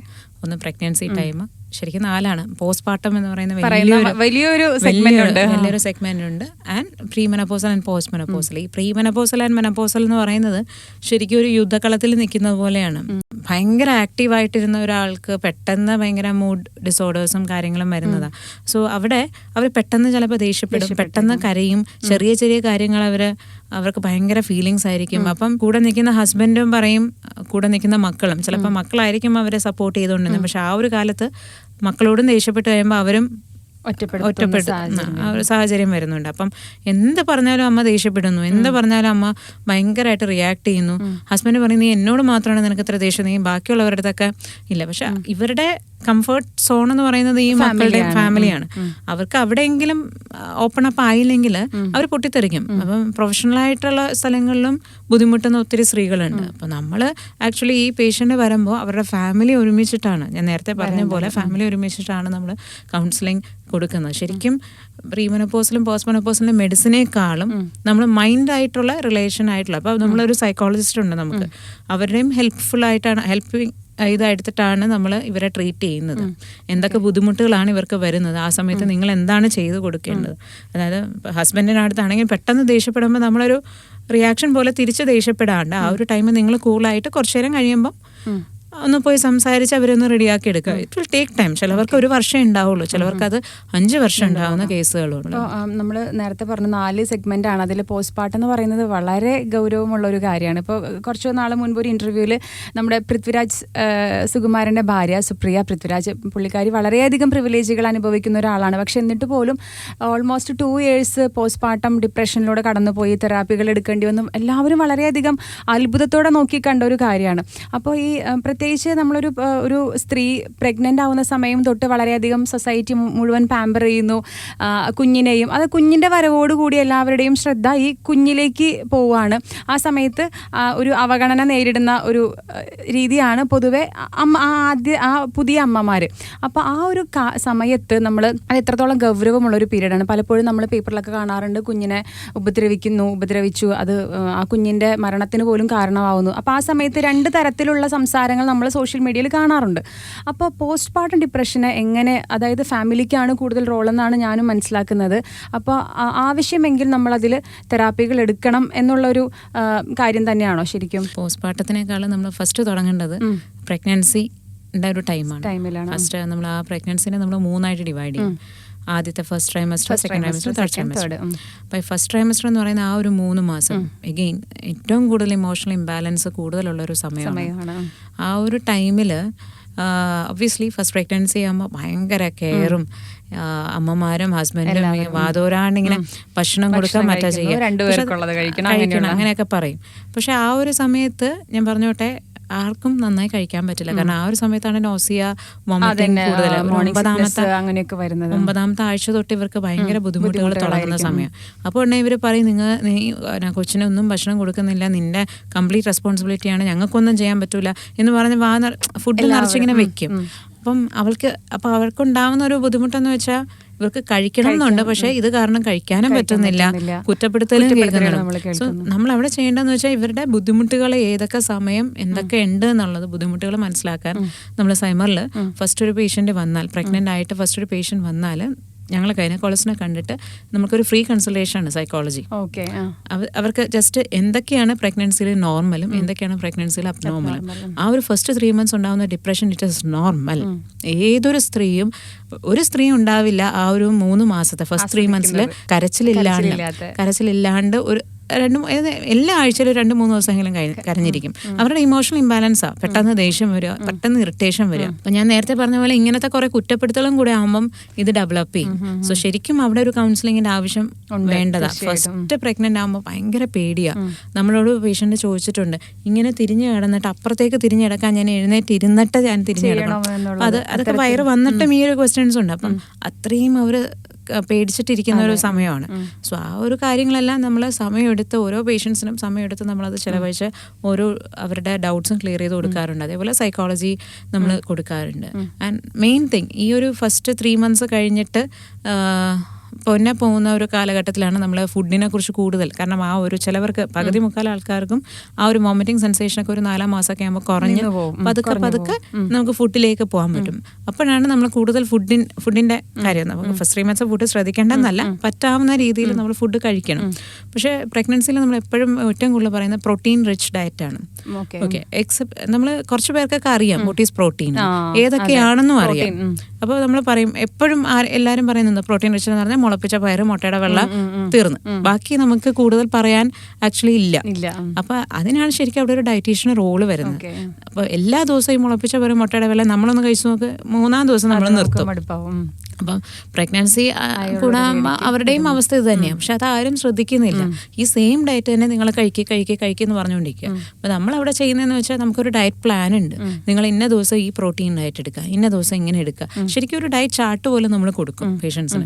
A: ഒന്ന് പ്രഗ്നൻസി ടൈം ശരിക്കും നാലാണ്. പോസ്റ്റ് പാർട്ടം എന്ന് പറയുന്ന വലിയൊരു.
B: വലിയൊരു
A: സെഗ്മെന്റ് ഉണ്ട്. And pre menopausal and post menopausal ഈ പ്രീ മെനപ്പോസൽ ആൻഡ് മെനപ്പോസൽ എന്ന് പറയുന്നത് ശരിക്കും ഒരു യുദ്ധക്കളത്തിൽ നിൽക്കുന്നത് പോലെയാണ്. ഭയങ്കര ആക്റ്റീവായിട്ടിരുന്ന ഒരാൾക്ക് പെട്ടെന്ന് ഭയങ്കര മൂഡ് ഡിസോർഡേഴ്സും കാര്യങ്ങളും വരുന്നതാണ് സോ അവിടെ അവർ പെട്ടെന്ന് ചിലപ്പോൾ ദേഷ്യപ്പെടും പെട്ടെന്ന് കരയും. ചെറിയ ചെറിയ കാര്യങ്ങൾ അവർ അവർക്ക് ഭയങ്കര ഫീലിങ്സ് ആയിരിക്കും. അപ്പം കൂടെ നിൽക്കുന്ന ഹസ്ബൻഡും പറയും കൂടെ നിൽക്കുന്ന മക്കളും. ചിലപ്പോൾ മക്കളായിരിക്കും അവരെ സപ്പോർട്ട് ചെയ്തുകൊണ്ടിരുന്നത്. പക്ഷെ ആ ഒരു കാലത്ത് മക്കളോടും ദേഷ്യപ്പെട്ട് കഴിയുമ്പോൾ അവരും ഒറ്റപ്പെട്ടു. ഒരു സാഹചര്യം വരുന്നുണ്ട്. അപ്പം എന്ത് പറഞ്ഞാലും അമ്മ ദേഷ്യപ്പെടുന്നു. എന്ത് പറഞ്ഞാലും അമ്മ ഭയങ്കരമായിട്ട് റിയാക്ട് ചെയ്യുന്നു. ഹസ്ബൻഡ് പറയും നീ എന്നോട് മാത്രമാണ് നിനക്ക് ഇത്ര ദേഷ്യം. നീ ബാക്കിയുള്ളവരുടെ അടുത്തൊക്കെ ഇല്ല. പക്ഷെ ഇവരുടെ കംഫർട്ട് സോൺ എന്ന് പറയുന്നത് ഈ മക്കളുടെ ഫാമിലിയാണ് അവർക്ക് അവിടെയെങ്കിലും ഓപ്പൺ അപ്പ് ആയില്ലെങ്കിൽ അവർ പൊട്ടിത്തെറിക്കും. അപ്പം പ്രൊഫഷണൽ ആയിട്ടുള്ള സ്ഥലങ്ങളിലും ബുദ്ധിമുട്ടുന്ന ഒത്തിരി സ്ത്രീകളുണ്ട്. അപ്പം നമ്മൾ ആക്ച്വലി ഈ പേഷ്യന്റ് വരുമ്പോൾ അവരുടെ ഫാമിലി ഒരുമിച്ചിട്ടാണ്. ഞാൻ നേരത്തെ പറഞ്ഞ പോലെ ഫാമിലി ഒരുമിച്ചിട്ടാണ് നമ്മൾ കൗൺസിലിംഗ് കൊടുക്കുന്നത്. ശരിക്കും പ്രീമനപ്പോസിലും പോസ്റ്റ്മനപ്പോസിലും മെഡിസിനേക്കാളും നമ്മൾ മൈൻഡ് ആയിട്ടുള്ള റിലേഷൻ ആയിട്ടുള്ള അപ്പോൾ നമ്മളൊരു സൈക്കോളജിസ്റ്റ് ഉണ്ട് നമുക്ക്. അവരുടെയും ഹെൽപ്ഫുൾ ആയിട്ടാണ് ഹെൽപ്പിംഗ് ഇതെടുത്തിട്ടാണ് നമ്മൾ ഇവരെ ട്രീറ്റ് ചെയ്യുന്നത്. എന്തൊക്കെ ബുദ്ധിമുട്ടുകളാണ് ഇവർക്ക് വരുന്നത്. ആ സമയത്ത് നിങ്ങൾ എന്താണ് ചെയ്തു കൊടുക്കേണ്ടത്? അതായത് ഹസ്ബൻഡിനടുത്താണെങ്കിൽ പെട്ടെന്ന് ദേഷ്യപ്പെടുമ്പോൾ നമ്മളൊരു റിയാക്ഷൻ പോലെ തിരിച്ച് ദേഷ്യപ്പെടാണ്ട് ആ ഒരു ടൈം നിങ്ങൾ കൂളായിട്ട് കുറച്ചു നേരം കഴിയുമ്പം ഒന്ന് പോയി സംസാരിച്ച് അവരൊന്ന് റെഡിയാക്കി എടുക്കുക. ഇറ്റ് വിൽ ടേക്ക് ടൈം ചിലവർക്ക് ഒരു വർഷം ഉണ്ടാവുള്ളൂ. ചിലവർക്ക് അത് അഞ്ച് വർഷം ഉണ്ടാവുന്ന കേസുകളുണ്ട്
B: നമ്മൾ നേരത്തെ പറഞ്ഞ നാല് സെഗ്മെന്റ് ആണ്. അതിൽ പോസ്റ്റ് പാർട്ട് എന്ന് പറയുന്നത് വളരെ ഗൗരവമുള്ള ഒരു കാര്യമാണ്. ഇപ്പോൾ കുറച്ച് നാൾ മുൻപ് ഒരു ഇന്റർവ്യൂവിൽ നമ്മുടെ പൃഥ്വിരാജ് സുകുമാരന്റെ ഭാര്യ സുപ്രിയ പൃഥ്വിരാജ് പുള്ളിക്കാരി വളരെയധികം പ്രിവിലേജുകൾ അനുഭവിക്കുന്ന ഒരാളാണ്. പക്ഷെ എന്നിട്ട് പോലും almost two years post partum ഡിപ്രഷനിലൂടെ കടന്നുപോയി തെറാപ്പികൾ എടുക്കേണ്ടി വന്നു. എല്ലാവരും വളരെയധികം അത്ഭുതത്തോടെ നോക്കി കണ്ട ഒരു കാര്യമാണ്. അപ്പോൾ ഈ പ്രത്യേകിച്ച് നമ്മളൊരു ഒരു സ്ത്രീ പ്രഗ്നന്റ് ആവുന്ന സമയം തൊട്ട് വളരെയധികം സൊസൈറ്റി മുഴുവൻ പാമ്പർ ചെയ്യുന്നു. കുഞ്ഞിനെയും അത് കുഞ്ഞിന്റെ വരവോടുകൂടി എല്ലാവരുടെയും ശ്രദ്ധ ഈ കുഞ്ഞിലേക്ക് പോവുകയാണ്. ആ സമയത്ത് ഒരു അവഗണന നേരിടുന്ന ഒരു രീതിയാണ് പൊതുവെ അമ്മ ആദ്യ ആ പുതിയ അമ്മമാർ അപ്പോൾ ആ ഒരു സമയത്ത് നമ്മൾ അത് എത്രത്തോളം ഗൗരവമുള്ള ഒരു പീരീഡാണ്. പലപ്പോഴും നമ്മൾ പേപ്പറിലൊക്കെ കാണാറുണ്ട് കുഞ്ഞിനെ ഉപദ്രവിക്കുന്നു ഉപദ്രവിച്ചു അത് ആ കുഞ്ഞിന്റെ മരണത്തിന് പോലും കാരണമാവുന്നു. അപ്പോൾ ആ സമയത്ത് രണ്ട് തരത്തിലുള്ള സംസാരങ്ങൾ നമ്മൾ സോഷ്യൽ മീഡിയയിൽ കാണാറുണ്ട്. അപ്പോൾ പോസ്റ്റ് പാർട്ടം ഡിപ്രഷന് എങ്ങനെ അതായത് ഫാമിലിക്കാണ് കൂടുതൽ റോളെന്നാണ് ഞാനും മനസ്സിലാക്കുന്നത്. അപ്പോൾ ആവശ്യമെങ്കിൽ നമ്മളതിൽ തെറാപ്പികൾ എടുക്കണം എന്നുള്ളൊരു കാര്യം തന്നെയാണോ ശരിക്കും?
A: പോസ്റ്റ് പാർട്ടത്തിനേക്കാളും നമ്മൾ ഫസ്റ്റ് തുടങ്ങേണ്ടത് പ്രഗ്നൻസിന്റെ ഒരു ടൈമാണ്
B: ടൈമിലാണ്
A: ഫസ്റ്റ് നമ്മൾ ആ പ്രഗ്നൻസിനെ നമ്മൾ മൂന്നായിട്ട് ഡിവൈഡ് ചെയ്യും. ആദ്യത്തെ first trimester second trimester third trimester അപ്പോൾ ഫസ്റ്റ് ട്രൈമസ്റ്റർ എന്ന് പറയുന്ന ആ ഒരു മൂന്ന് മാസം എഗെയിൻ ഏറ്റവും കൂടുതൽ ഇമോഷണൽ ഇംബാലൻസ് കൂടുതലുള്ള ഒരു സമയമാണ്. ആ ഒരു ടൈമിൽ ഒബ്വിയസ്ലി ഫസ്റ്റ് പ്രഗ്നൻസി ആകുമ്പോൾ ഭയങ്കര കെയറും അമ്മമാരും ഹസ്ബൻഡും വാതോരാണ്ട് ഇങ്ങനെ ഭക്ഷണം കൊടുക്കാൻ മറ്റാ
B: ചെയ്യാം.
A: അങ്ങനെയൊക്കെ പറയും. പക്ഷെ ആ ഒരു സമയത്ത് ഞാൻ പറഞ്ഞോട്ടെ ആർക്കും നന്നായി കഴിക്കാൻ പറ്റില്ല. കാരണം ആ ഒരു സമയത്താണ് നോസിയ ഒമ്പതാമത്തെ
B: അങ്ങനെയൊക്കെ വരുന്നത്.
A: ഒമ്പതാമത്തെ ആഴ്ച തൊട്ട് ഇവർക്ക് ഭയങ്കര ബുദ്ധിമുട്ടുകൾ തുടങ്ങുന്ന സമയം. അപ്പോൾ ഉടനെ ഇവർ പറയും നിങ്ങൾ നീ കൊച്ചിനെ ഒന്നും ഭക്ഷണം കൊടുക്കുന്നില്ല. നിന്റെ കംപ്ലീറ്റ് റെസ്പോൺസിബിലിറ്റിയാണ് ഞങ്ങൾക്കൊന്നും ചെയ്യാൻ പറ്റൂല. എന്ന് പറഞ്ഞ് വാ ഫുഡ് നിറച്ചിങ്ങനെ വെക്കും. അപ്പം അവൾക്ക് അപ്പം അവർക്കുണ്ടാവുന്ന ഒരു ബുദ്ധിമുട്ടെന്ന് വെച്ചാൽ ഇവർക്ക് കഴിക്കണം എന്നുണ്ട്. പക്ഷെ ഇത് കാരണം കഴിക്കാനും പറ്റുന്നില്ല. കുറ്റപ്പെടുത്തലും
B: കേൾക്കുന്നില്ല. നമ്മൾ
A: കേൾക്കുന്നുണ്ട് സോ നമ്മൾ അവിടെ ചെയ്യേണ്ടതെന്ന് വെച്ചാൽ ഇവരുടെ ബുദ്ധിമുട്ടുകൾ ഏതൊക്കെ സമയം എന്തൊക്കെ ഉണ്ട് എന്നുള്ളത് ബുദ്ധിമുട്ടുകൾ മനസ്സിലാക്കാൻ നമ്മൾ സൈമറിൽ ഫസ്റ്റ് ഒരു പേഷ്യന്റ് വന്നാൽ പ്രഗ്നന്റ് ആയിട്ട് ഫസ്റ്റ് ഒരു പേഷ്യന്റ് വന്നാൽ ഞങ്ങൾ ഗൈനക്കോളജിനെ കണ്ടിട്ട് നമുക്കൊരു ഫ്രീ കൺസൾട്ടേഷൻ ആണ് സൈക്കോളജി
B: ഓക്കെ
A: അവർക്ക് ജസ്റ്റ് എന്തൊക്കെയാണ് പ്രഗ്നൻസിയിൽ നോർമലും എന്തൊക്കെയാണ് പ്രഗ്നൻസിയിൽ അബ്നോർമലും ആ ഒരു ഫസ്റ്റ് ത്രീ മന്ത്സ് ഉണ്ടാകുന്ന ഡിപ്രഷൻ ഇറ്റ് ഇസ് നോർമൽ ഏതൊരു സ്ത്രീയും ഒരു സ്ത്രീ ഉണ്ടാവില്ല ആ ഒരു മൂന്ന് മാസത്തെ ഫസ്റ്റ് ത്രീ മന്ത്സിൽ കരച്ചിലില്ലാണ്ട്. കരച്ചിലില്ലാണ്ട് ഒരു രണ്ട് എല്ലാ ആഴ്ചയിലും രണ്ട് മൂന്ന് ദിവസമെങ്കിലും കരഞ്ഞിരിക്കും. അവരുടെ ഇമോഷണൽ ഇംബാലൻസാ പെട്ടെന്ന് ദേഷ്യം വരിക പെട്ടെന്ന് ഇറിറ്റേഷൻ വരിക. അപ്പൊ ഞാൻ നേരത്തെ പറഞ്ഞ പോലെ ഇങ്ങനത്തെ കുറെ കുറ്റപ്പെടുത്തലും കൂടെ ആകുമ്പം ഇത് ഡെവലപ്പ് ചെയ്യും. സോ ശരിക്കും അവിടെ ഒരു കൗൺസിലിങ്ങിന്റെ ആവശ്യം വേണ്ടതാ. ഫസ്റ്റ് പ്രഗ്നന്റ് ആകുമ്പോൾ ഭയങ്കര പേടിയാ. നമ്മളോട് പേഷ്യന്റ് ചോദിച്ചിട്ടുണ്ട് ഇങ്ങനെ തിരിഞ്ഞു കിടന്നിട്ട് അപ്പുറത്തേക്ക് തിരിഞ്ഞു കിടക്കാൻ ഞാൻ എഴുന്നേറ്റ് ഇരുന്നിട്ട് ഞാൻ തിരിഞ്ഞു കിടക്കണം. അത് അതൊക്കെ വയറ് വന്നിട്ടും ഈ ഒരു ക്വസ്റ്റ്യൻസ് ഉണ്ട്. അപ്പം അത്രയും അവർ പേടിച്ചിട്ടിരിക്കുന്ന ഒരു സമയമാണ്. സോ ആ ഒരു കാര്യങ്ങളെല്ലാം നമ്മൾ സമയമെടുത്ത് ഓരോ പേഷ്യൻസിനും സമയമെടുത്ത് നമ്മളത് ചിലവഴിച്ച് ഓരോ അവരുടെ ഡൗട്ട്സും ക്ലിയർ ചെയ്ത് കൊടുക്കാറുണ്ട്. അതേപോലെ സൈക്കോളജി നമ്മൾ കൊടുക്കാറുണ്ട്. ആൻഡ് മെയിൻ തിങ് ഈ ഒരു ഫസ്റ്റ് ത്രീ മന്ത്സ് കഴിഞ്ഞിട്ട് പൊന്നെ പോകുന്ന ഒരു കാലഘട്ടത്തിലാണ് നമ്മൾ ഫുഡിനെ കുറിച്ച് കൂടുതൽ. കാരണം ആ ഒരു ചിലവർക്ക് പകുതി മുക്കാൽ ആൾക്കാർക്കും ആ ഒരു വോമിറ്റിംഗ് സെൻസേഷനൊക്കെ ഒരു നാലാം മാസമൊക്കെ ആകുമ്പോൾ കുറഞ്ഞ്. പതുക്കെ പതുക്കെ നമുക്ക് ഫുഡിലേക്ക് പോകാൻ പറ്റും. അപ്പോഴാണ് നമ്മൾ കൂടുതൽ ഫുഡിൻ ഫുഡിന്റെ കാര്യം നമുക്ക് ഫസ്റ്റ് ത്രീ മന്ത്സ് ഫുഡ് ശ്രദ്ധിക്കേണ്ടെന്നല്ല പറ്റാവുന്ന രീതിയിൽ നമ്മൾ ഫുഡ് കഴിക്കണം. പക്ഷേ പ്രഗ്നൻസിയിൽ നമ്മൾ എപ്പോഴും ഏറ്റവും കൂടുതൽ പറയുന്നത് പ്രോട്ടീൻ റിച്ച് ഡയറ്റ് ആണ്.
B: ഓക്കെ.
A: എക്സെപ്റ്റ് നമ്മൾ കുറച്ച് പേർക്കൊക്കെ അറിയാം വോട്ട് ഈസ് പ്രോട്ടീൻ ഏതൊക്കെയാണെന്നും അറിയാം. അപ്പോൾ നമ്മൾ പറയും എപ്പോഴും എല്ലാവരും പറയുന്നത് പ്രോട്ടീൻ റിച്ച് എന്ന് പറഞ്ഞാൽ മുളപ്പിച്ച പയർ മുട്ടയുടെ വെള്ളം തീർന്നു. ബാക്കി നമുക്ക് കൂടുതൽ പറയാൻ ആക്ച്വലി ഇല്ല. അപ്പൊ അതിനാണ് ശരിക്കും അവിടെ ഒരു ഡയറ്റീഷ്യന് റോൾ വരുന്നത്. അപ്പൊ എല്ലാ ദിവസവും ഈ മുളപ്പിച്ച പയർ മുട്ടയുടെ വെള്ളം നമ്മളൊന്ന് കഴിച്ചു നോക്ക് മൂന്നാം ദിവസം നമ്മൾ നിർത്തും. അപ്പം പ്രഗ്നൻസി കൂടാകുമ്പോൾ അവരുടെയും അവസ്ഥ ഇത് തന്നെയാണ് പക്ഷെ അത് ആരും ശ്രദ്ധിക്കുന്നില്ല. ഈ സെയിം ഡയറ്റ് തന്നെ നിങ്ങൾ കഴിക്കുക കഴിക്കുക കഴിക്കുക എന്ന് പറഞ്ഞുകൊണ്ടിരിക്കുക. അപ്പം നമ്മൾ അവിടെ ചെയ്യുന്നതെന്ന് വെച്ചാൽ നമുക്കൊരു ഡയറ്റ് പ്ലാൻ ഉണ്ട്. നിങ്ങൾ ഇന്ന ദിവസം ഈ പ്രോട്ടീൻ ഡയറ്റ് എടുക്കുക ഇന്ന ദിവസം ഇങ്ങനെ എടുക്കുക. ശരിക്കും ഒരു ഡയറ്റ് ചാർട്ട് പോലെ നമ്മൾ കൊടുക്കും പേഷ്യൻസിന്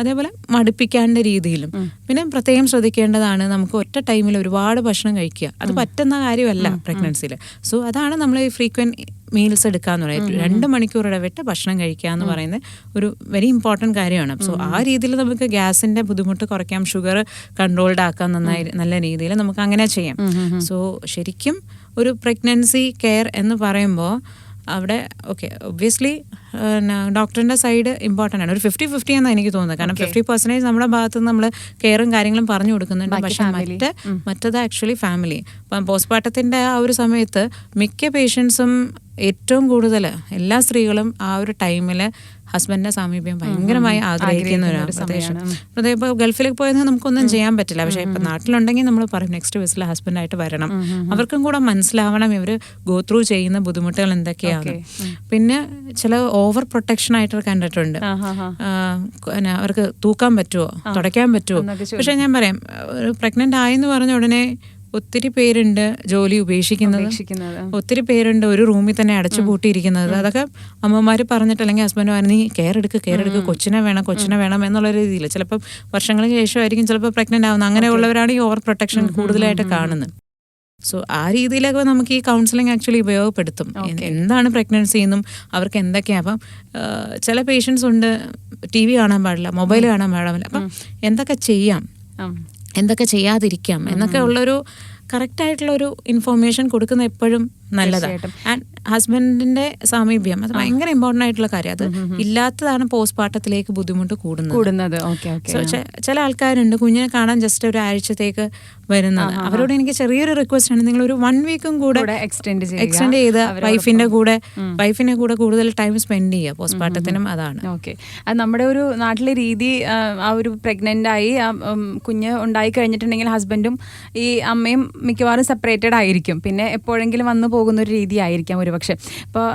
A: അതേപോലെ മടുപ്പിക്കാണ്ട രീതിയിലും. പിന്നെ പ്രത്യേകം ശ്രദ്ധിക്കേണ്ടതാണ് നമുക്ക് ഒറ്റ ടൈമിൽ ഒരുപാട് ഭക്ഷണം കഴിക്കുക. അത് പറ്റുന്ന കാര്യമല്ല പ്രഗ്നൻസിയിൽ സോ അതാണ് നമ്മൾ ഈ ഫ്രീക്വന്റ് മീൽസ് എടുക്കുക എന്ന് പറയുന്നത് രണ്ട് മണിക്കൂർ ഇടവിട്ട് ഭക്ഷണം കഴിക്കുക എന്ന് പറയുന്നത് ഒരു വെരി ഇമ്പോർട്ടന്റ് കാര്യമാണ്. സോ ആ രീതിയിൽ നമുക്ക് ഗ്യാസിന്റെ ബുദ്ധിമുട്ട് കുറയ്ക്കാം ഷുഗർ കൺട്രോൾഡ് ആക്കാം നന്നായി നല്ല രീതിയിൽ നമുക്ക് അങ്ങനെ ചെയ്യാം. സോ ശരിക്കും ഒരു പ്രഗ്നൻസി കെയർ എന്ന് പറയുമ്പോൾ അവിടെ ഓക്കെ ഒബ്വിയസ്ലി ഡോക്ടറിന്റെ സൈഡ് ഇമ്പോർട്ടന്റ് ആണ്. ഒരു ഫിഫ്റ്റി ഫിഫ്റ്റി എന്നാണ് എനിക്ക് തോന്നുന്നത്. കാരണം ഫിഫ്റ്റി പെർസെന്റേജ് നമ്മുടെ ഭാഗത്ത് നമ്മൾ കെയറും കാര്യങ്ങളും പറഞ്ഞു കൊടുക്കുന്നുണ്ട്. പക്ഷെ മറ്റ് മറ്റത് ആക്ച്വലി ഫാമിലി അപ്പം പോസ്റ്റ്മോർട്ടത്തിന്റെ ആ ഒരു സമയത്ത് മിക്ക പേഷ്യൻസും ഏറ്റവും കൂടുതൽ എല്ലാ സ്ത്രീകളും ആ ഒരു ടൈമിൽ ഹസ്ബൻഡിന്റെ സാമീപ്യം ഭയങ്കരമായി ആഗ്രഹിക്കുന്ന ഒരു പ്രദേശം ഇപ്പോൾ ഗൾഫിലേക്ക് പോയത് നമുക്കൊന്നും ചെയ്യാൻ പറ്റില്ല. പക്ഷേ ഇപ്പം നാട്ടിലുണ്ടെങ്കിൽ നമ്മൾ പറയും നെക്സ്റ്റ് വിസിൽ ഹസ്ബൻഡായിട്ട് വരണം. അവർക്കും കൂടെ മനസ്സിലാവണം ഇവർ ഗോ ത്രൂ ചെയ്യുന്ന ബുദ്ധിമുട്ടുകൾ എന്തൊക്കെയാണ് പിന്നെ ചില ഓവർ പ്രൊട്ടക്ഷൻ ആയിട്ട് കണ്ടിട്ടുണ്ട്. പിന്നെ അവർക്ക് തൂക്കാൻ പറ്റുമോ തുടയ്ക്കാൻ പറ്റുമോ പക്ഷെ ഞാൻ പറയാം ഒരു പ്രഗ്നന്റ് ആയെന്ന് പറഞ്ഞ ഉടനെ ഒത്തിരി പേരുണ്ട് ജോലി ഉപേക്ഷിക്കുന്നത്. ഒത്തിരി പേരുണ്ട് ഒരു റൂമിൽ തന്നെ അടച്ചു പൂട്ടിയിരിക്കുന്നത്. അതൊക്കെ അമ്മമാർ പറഞ്ഞിട്ട് അല്ലെങ്കിൽ ഹസ്ബൻഡ് പറഞ്ഞു നീ കെയർ എടുക്ക് കെയർ എടുക്ക് കൊച്ചിനെ വേണം കൊച്ചിനെ വേണം എന്നുള്ള രീതിയിൽ ചിലപ്പോൾ വർഷങ്ങൾക്ക് ശേഷമായിരിക്കും ചിലപ്പോൾ പ്രഗ്നന്റ് ആവുന്നത്. അങ്ങനെയുള്ളവരാണ് ഈ ഓവർ പ്രൊട്ടക്ഷൻ കൂടുതലായിട്ട് കാണുന്നത്. സോ ആ രീതിയിലൊക്കെ നമുക്ക് ഈ കൗൺസിലിംഗ് ആക്ച്വലി ഉപയോഗപ്പെടുത്തും. എന്താണ് പ്രഗ്നൻസി എന്നും അവർക്ക് എന്തൊക്കെയാണ് അപ്പം ചില പേഷ്യൻസ് ഉണ്ട് ടി വി കാണാൻ പാടില്ല മൊബൈൽ കാണാൻ പാടില്ല. അപ്പം എന്തൊക്കെ ചെയ്യാം? എന്തൊക്കെ ചെയ്യാതിരിക്കാം? എന്നൊക്കെ ഉള്ളൊരു കറക്റ്റ് ആയിട്ടുള്ള ഒരു ഇൻഫോർമേഷൻ കൊടുക്കുന്ന എപ്പോഴും നല്ലതാണ് ആൻഡ് ഹസ്ബൻഡിന്റെ സാമീപ്യം അത് ഭയങ്കര ഇമ്പോർട്ടന്റ് ആയിട്ടുള്ള കാര്യം. അത് ഇല്ലാത്തതാണ് പോസ്റ്റ്മോർട്ടത്തിലേക്ക് ബുദ്ധിമുട്ട് കൂടുന്നത്. ചില ആൾക്കാരുണ്ട് കുഞ്ഞിനെ കാണാൻ ജസ്റ്റ് ഒരു ആഴ്ചത്തേക്ക് വരുന്നത്. അവരോട് എനിക്ക് ചെറിയൊരു റിക്വസ്റ്റ് ആണ്. നിങ്ങൾ ഒരു വൺ വീക്കും കൂടെ
B: എക്സ്റ്റെൻഡ് ചെയ്യുക.
A: എക്സ്റ്റെൻഡ് ചെയ്ത് വൈഫിന്റെ കൂടെ വൈഫിന്റെ കൂടെ കൂടുതൽ ടൈം സ്പെൻഡ് ചെയ്യുക. പോസ്റ്റ്മോർട്ടത്തിനും അതാണ്.
B: ഓക്കെ. അത് നമ്മുടെ ഒരു നാട്ടിലെ രീതി ആ ഒരു പ്രഗ്നന്റ് ആയി കുഞ്ഞ് ഉണ്ടായി കഴിഞ്ഞിട്ടുണ്ടെങ്കിൽ ഹസ്ബൻഡും ഈ അമ്മയും മിക്കവാറും സെപ്പറേറ്റഡ് ആയിരിക്കും. പിന്നെ എപ്പോഴെങ്കിലും വന്നു പോകുന്ന ഒരു രീതി ആയിരിക്കാം ഒരുപക്ഷെ ഇപ്പോൾ